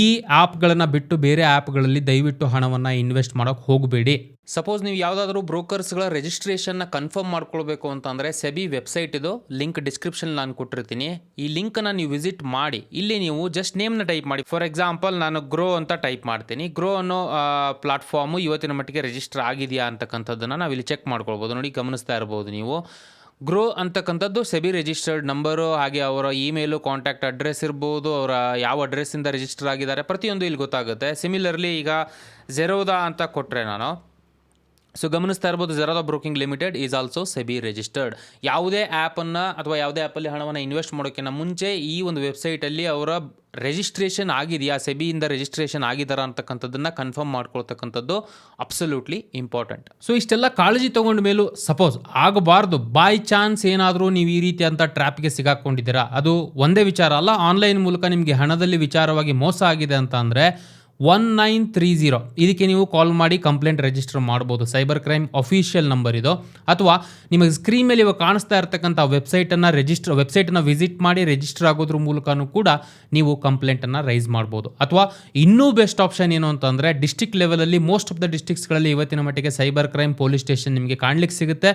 ಈ ಆ್ಯಪ್ಗಳನ್ನು ಬಿಟ್ಟು ಬೇರೆ ಆ್ಯಪ್ಗಳಲ್ಲಿ ದಯವಿಟ್ಟು ಹಣವನ್ನು ಇನ್ವೆಸ್ಟ್ ಮಾಡೋಕೆ ಹೋಗಬೇಡಿ. ಸಪೋಸ್ ನೀವು ಯಾವುದಾದ್ರೂ ಬ್ರೋಕರ್ಸ್ಗಳ ರಿಜಿಸ್ಟ್ರೇಷನ್ನ ಕನ್ಫರ್ಮ್ ಮಾಡ್ಕೊಳ್ಬೇಕು ಅಂತಂದರೆ ಸೆಬಿ ವೆಬ್ಸೈಟ್ ಇದು, ಲಿಂಕ್ ಡಿಸ್ಕ್ರಿಪ್ಷನ್ ನಾನು ಕೊಟ್ಟಿರ್ತೀನಿ. ಈ ಲಿಂಕನ್ನು ನೀವು ವಿಸಿಟ್ ಮಾಡಿ. ಇಲ್ಲಿ ನೀವು ಜಸ್ಟ್ ನೇಮ್ನ ಟೈಪ್ ಮಾಡಿ. ಫಾರ್ ಎಕ್ಸಾಂಪಲ್ ನಾನು ಗ್ರೋ ಅಂತ ಟೈಪ್ ಮಾಡ್ತೀನಿ. ಗ್ರೋ ಅನ್ನೋ ಪ್ಲಾಟ್ಫಾರ್ಮು ಇವತ್ತಿನ ಮಟ್ಟಿಗೆ ರಿಜಿಸ್ಟರ್ ಆಗಿದೆಯಾ ಅಂತಕ್ಕಂಥದ್ದನ್ನು ನಾವು ಇಲ್ಲಿ ಚೆಕ್ ಮಾಡ್ಕೊಳ್ಬೋದು. ನೋಡಿ ಗಮನಿಸ್ತಾ ಇರ್ಬೋದು ನೀವು. ಗ್ರೋ ಅಂತಕ್ಕಂಥದ್ದು ಸೆಬಿ ರಿಜಿಸ್ಟರ್ಡ್ ನಂಬರು, ಹಾಗೆ ಅವರ ಇಮೇಲು, ಕಾಂಟ್ಯಾಕ್ಟ್ ಅಡ್ರೆಸ್ ಇರ್ಬೋದು, ಅವರ ಯಾವ ಅಡ್ರೆಸ್ಸಿಂದ ರಿಜಿಸ್ಟರ್ ಆಗಿದ್ದಾರೆ, ಪ್ರತಿಯೊಂದು ಇಲ್ಲಿ ಗೊತ್ತಾಗುತ್ತೆ. ಸಿಮಿಲರ್ಲಿ ಈಗ ಜೆರೋದಾ ಅಂತ ಕೊಟ್ಟರೆ ನಾನು. ಸೊ ಗಮನಿಸ್ತಾ ಇರ್ಬೋದು Zerodha broking limited is also SEBI registered ಯಾವುದೇ ಆ್ಯಪನ್ನು ಅಥವಾ ಯಾವುದೇ ಆ್ಯಪಲ್ಲಿ ಹಣವನ್ನು ಇನ್ವೆಸ್ಟ್ ಮಾಡೋಕ್ಕಿಂತ ಮುಂಚೆ ಈ ಒಂದು ವೆಬ್ಸೈಟಲ್ಲಿ ಅವರ ರಿಜಿಸ್ಟ್ರೇಷನ್ ಆಗಿದೆಯಾ ಸೆಬಿಯಿಂದ ರಿಜಿಸ್ಟ್ರೇಷನ್ ಆಗಿದಾರ ಅಂತಕ್ಕಂಥದ್ದನ್ನು ಕನ್ಫರ್ಮ್ ಮಾಡ್ಕೊಳ್ತಕ್ಕಂಥದ್ದು ಅಬ್ಸಲ್ಯೂಟ್ಲಿ ಇಂಪಾರ್ಟೆಂಟ್ ಸೊ ಇಷ್ಟೆಲ್ಲ ಕಾಳಜಿ ತೊಗೊಂಡ ಮೇಲೂ ಸಪೋಸ್ ಆಗಬಾರ್ದು ಬೈ ಚಾನ್ಸ್ ಏನಾದರೂ ನೀವು ಈ ರೀತಿಯಂಥ ಟ್ರ್ಯಾಪ್ಗೆ ಸಿಗಾಕೊಂಡಿದ್ದೀರಾ, ಅದು ಒಂದೇ ವಿಚಾರ ಅಲ್ಲ ಆನ್ಲೈನ್ ಮೂಲಕ ನಿಮಗೆ ಹಣದಲ್ಲಿ ವಿಚಾರವಾಗಿ ಮೋಸ ಆಗಿದೆ ಅಂತ ಅಂದರೆ ಒನ್ ನೈನ್ ತ್ರೀ ಜೀರೋ ಇದಕ್ಕೆ ನೀವು ಕಾಲ್ ಮಾಡಿ ಕಂಪ್ಲೇಂಟ್ ರಿಜಿಸ್ಟರ್ ಮಾಡ್ಬೋದು. ಸೈಬರ್ ಕ್ರೈಮ್ ಅಫಿಷಿಯಲ್ ನಂಬರ್ ಇದು. ಅಥವಾ ನಿಮಗೆ ಸ್ಕ್ರೀನ್ ಮೇಲೆ ಇವಾಗ ಕಾಣಿಸ್ತಾ ಇರತಕ್ಕಂಥ ವೆಬ್ಸೈಟನ್ನು ರಿಜಿಸ್ಟರ್ ವೆಬ್ಸೈಟನ್ನು ವಿಸಿಟ್ ಮಾಡಿ ರಿಜಿಸ್ಟರ್ ಆಗೋದ್ರ ಮೂಲಕನೂ ಕೂಡ ನೀವು ಕಂಪ್ಲೇಂಟನ್ನು ರೈಸ್ ಮಾಡ್ಬೋದು. ಅಥವಾ ಇನ್ನೂ ಬೆಸ್ಟ್ ಆಪ್ಷನ್ ಏನು ಅಂತಂದರೆ ಡಿಸ್ಟಿಕ್ ಲೆವೆಲಲ್ಲಿ ಮೋಸ್ಟ್ ಆಫ್ ದ ಡಿಸ್ಟಿಕ್ಸ್ಗಳಲ್ಲಿ ಇವತ್ತಿನ ಮಟ್ಟಿಗೆ ಸೈಬರ್ ಕ್ರೈಮ್ ಪೊಲೀಸ್ ಸ್ಟೇಷನ್ ನಿಮಗೆ ಕಾಣ್ಲಿಕ್ಕೆ ಸಿಗುತ್ತೆ.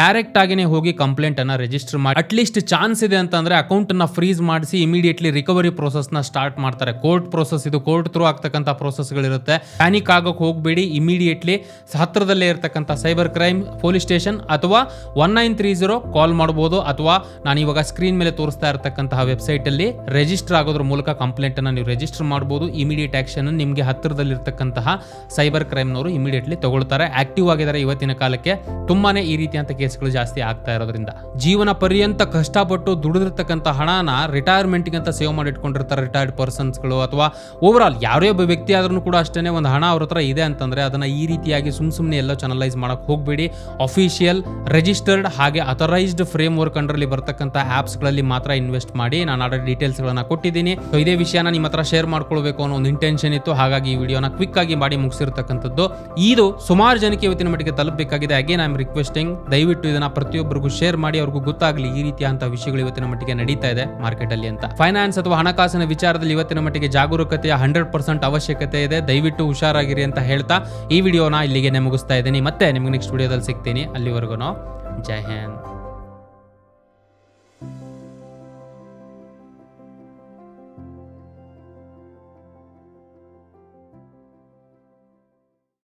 ಡೈರೆಕ್ಟ್ ಆಗಿನೇ ಹೋಗಿ ಕಂಪ್ಲೇಂಟನ್ನು ರಿಜಿಸ್ಟರ್ ಮಾಡಿ. ಅಟ್ಲೀಸ್ಟ್ ಚಾನ್ಸ್ ಇದೆ ಅಂತಂದರೆ ಅಕೌಂಟನ್ನು ಫ್ರೀಸ್ ಮಾಡಿಸಿ ಇಮಿಡಿಯೇಟ್ಲಿ ರಿಕವರಿ ಪ್ರೋಸೆಸ್ನ ಸ್ಟಾರ್ಟ್ ಮಾಡ್ತಾರೆ. ಕೋರ್ಟ್ ಪ್ರೋಸೆಸ್ ಇದು ಕೋರ್ಟ್ ಥ್ರೂ ಆಗ್ತಕ್ಕಂಥ ಇರ್ತಕ್ಕಂಥ ಪ್ರೋಸೆಸ್ಗಳಿರುತ್ತೆ ಪ್ಯಾನಿಕ್ ಆಗೋಕೆ ಹೋಗಬೇಡಿ ಇಮಿಡಿಯೇಟ್ಲಿ ಹತ್ತಿರದಲ್ಲೇ ಇರತಕ್ಕಂಥ ಸೈಬರ್ ಕ್ರೈಮ್ ಪೊಲೀಸ್ ಸ್ಟೇಷನ್ ಅಥವಾ one nine three zero call ಮಾಡ್ಬೋದು ಅಥವಾ ನಾನು ಇವಾಗ ಸ್ಕ್ರೀನ್ ಮೇಲೆ ತೋರಿಸ್ತಾ ಇರತಕ್ಕಂತಹ ವೆಬ್ಸೈಟಲ್ಲಿ ರಿಜಿಸ್ಟರ್ ಆಗೋದ್ರ ಮೂಲಕ ಕಂಪ್ಲೇಂಟನ್ನು ನೀವು ರಿಜಿಸ್ಟರ್ ಮಾಡ್ಬೋದು. ಇಮಿಡಿಯೇಟ್ ಆ್ಯಕ್ಷನ್ ನಿಮಗೆ ಹತ್ತಿರದಲ್ಲಿರ್ತಕ್ಕಂತಹ ಸೈಬರ್ ಕ್ರೈಮ್ನವರು ಇಮಿಡಿಯೇಟ್ಲಿ ತಗೊಳ್ತಾರೆ. ಆಕ್ಟಿವ್ ಆಗಿದ್ದಾರೆ ಇವತ್ತಿನ ಕಾಲಕ್ಕೆ ತುಂಬಾನೇ ಈ ರೀತಿಯಂಥ ಕೇಸ್ಗಳು ಜಾಸ್ತಿ ಆಗ್ತಾ ಇರೋದ್ರಿಂದ. ಜೀವನ ಪರ್ಯಂತ ಕಷ್ಟಪಟ್ಟು ದುಡಿದಿರ್ತಕ್ಕಂಥ ಹಣನ ಅಂತ ಸೇವ್ ಮಾಡಿ ಇಟ್ಕೊಂಡಿರ್ತಾರೆ ರಿಟೈರ್ಡ್ ಪರ್ಸನ್ಸ್ಗಳು ಅಥವಾ ಓವರ್ ಆಲ್ ಯಾರೇ ಒಬ್ಬ ವ್ಯಕ್ತಿ ಆದ್ರೂ ಕೂಡ ಅಷ್ಟೇ ಒಂದು ಹಣ ಅವ್ರ ಹತ್ರ ಇದೆ ಅಂತಂದ್ರೆ ಅದನ್ನ ಈ ರೀತಿಯಾಗಿ ಸುಮ್ ಸುಮ್ಮನೆ ಎಲ್ಲ ಚಾನಲೈಸ್ ಮಾಡಕ್ ಹೋಗಬೇಡಿ. ಅಫಿಷಿಯಲ್ ರಿಜಿಸ್ಟರ್ಡ್ ಹಾಗೆ ಅಥರೈಸ್ಡ್ ಫ್ರೇಮ್ ವರ್ಕ್ ಅಂಡರ್ಲಿ ಬರ್ತಕ್ಕಂಥ ಆಪ್ಸ್ಗಳಲ್ಲಿ ಮಾತ್ರ ಇನ್ವೆಸ್ಟ್ ಮಾಡಿ. ನಾನು ಆಲ್ರೆಡಿ ಡೀಟೇಲ್ಸ್ಗಳನ್ನ ಕೊಟ್ಟಿದ್ದೀನಿ. ಸೊ ಇದೇ ವಿಷಯನ ನಿಮ್ಮ ಹತ್ರ ಶೇರ್ ಮಾಡ್ಕೊಳ್ಬೇಕು ಅನ್ನೋ ಒಂದು ಇಂಟೆನ್ಷನ್ ಇತ್ತು. ಹಾಗಾಗಿ ಈ ವಿಡಿಯೋನ ಕ್ವಿಕ್ ಆಗಿ ಮಾಡಿ ಮುಗಿಸಿರ್ತಕ್ಕಂಥದ್ದು. ಇದು ಸುಮಾರು ಜನಕ್ಕೆ ಇವತ್ತಿನ ಮಟ್ಟಿಗೆ ತಲುಪಬೇಕಾಗಿದೆ. ಅಗೇನ್ ಐ ಆಮ್ ರಿಕ್ವೆಸ್ಟಿಂಗ್ ದಯವಿಟ್ಟು ಇದನ್ನ ಪ್ರತಿಯೊಬ್ಬರಿಗೂ ಶೇರ್ ಮಾಡಿ. ಅವ್ರಿಗೂ ಗೊತ್ತಾಗಲಿ ಈ ರೀತಿಯಂತ ವಿಷಯಗಳು ಇವತ್ತಿನ ಮಟ್ಟಿಗೆ ನಡೀತಾ ಇದೆ ಮಾರ್ಕೆಟ್ ಅಲ್ಲಿ ಅಂತ. ಫೈನಾನ್ಸ್ ಅಥವಾ ಹಣಕಾಸಿನ ವಿಚಾರದಲ್ಲಿ ಇವತ್ತಿನ ಮಟ್ಟಿಗೆ ಜಾಗರೂಕತೆಯ ಹಂಡ್ರೆಡ್ ಪರ್ಸೆಂಟ್ ಅವಶ್ಯಕತೆ ಇದೆ, ದಯವಿಟ್ಟು ಹುಷಾರಾಗಿರಿ ಅಂತ ಹೇಳ್ತಾ ಈ ವಿಡಿಯೋನ ಇಲ್ಲಿಗೆ ಮುಗಿಸ್ತಾ ಇದ್ದೀನಿ. ಮತ್ತೆ ನಿಮ್ಗೆ ನೆಕ್ಸ್ಟ್ ವಿಡಿಯೋದಲ್ಲಿ ಸಿಗ್ತೀನಿ. ಅಲ್ಲಿವರೆಗೂ ಜೈ ಹಿಂದ್.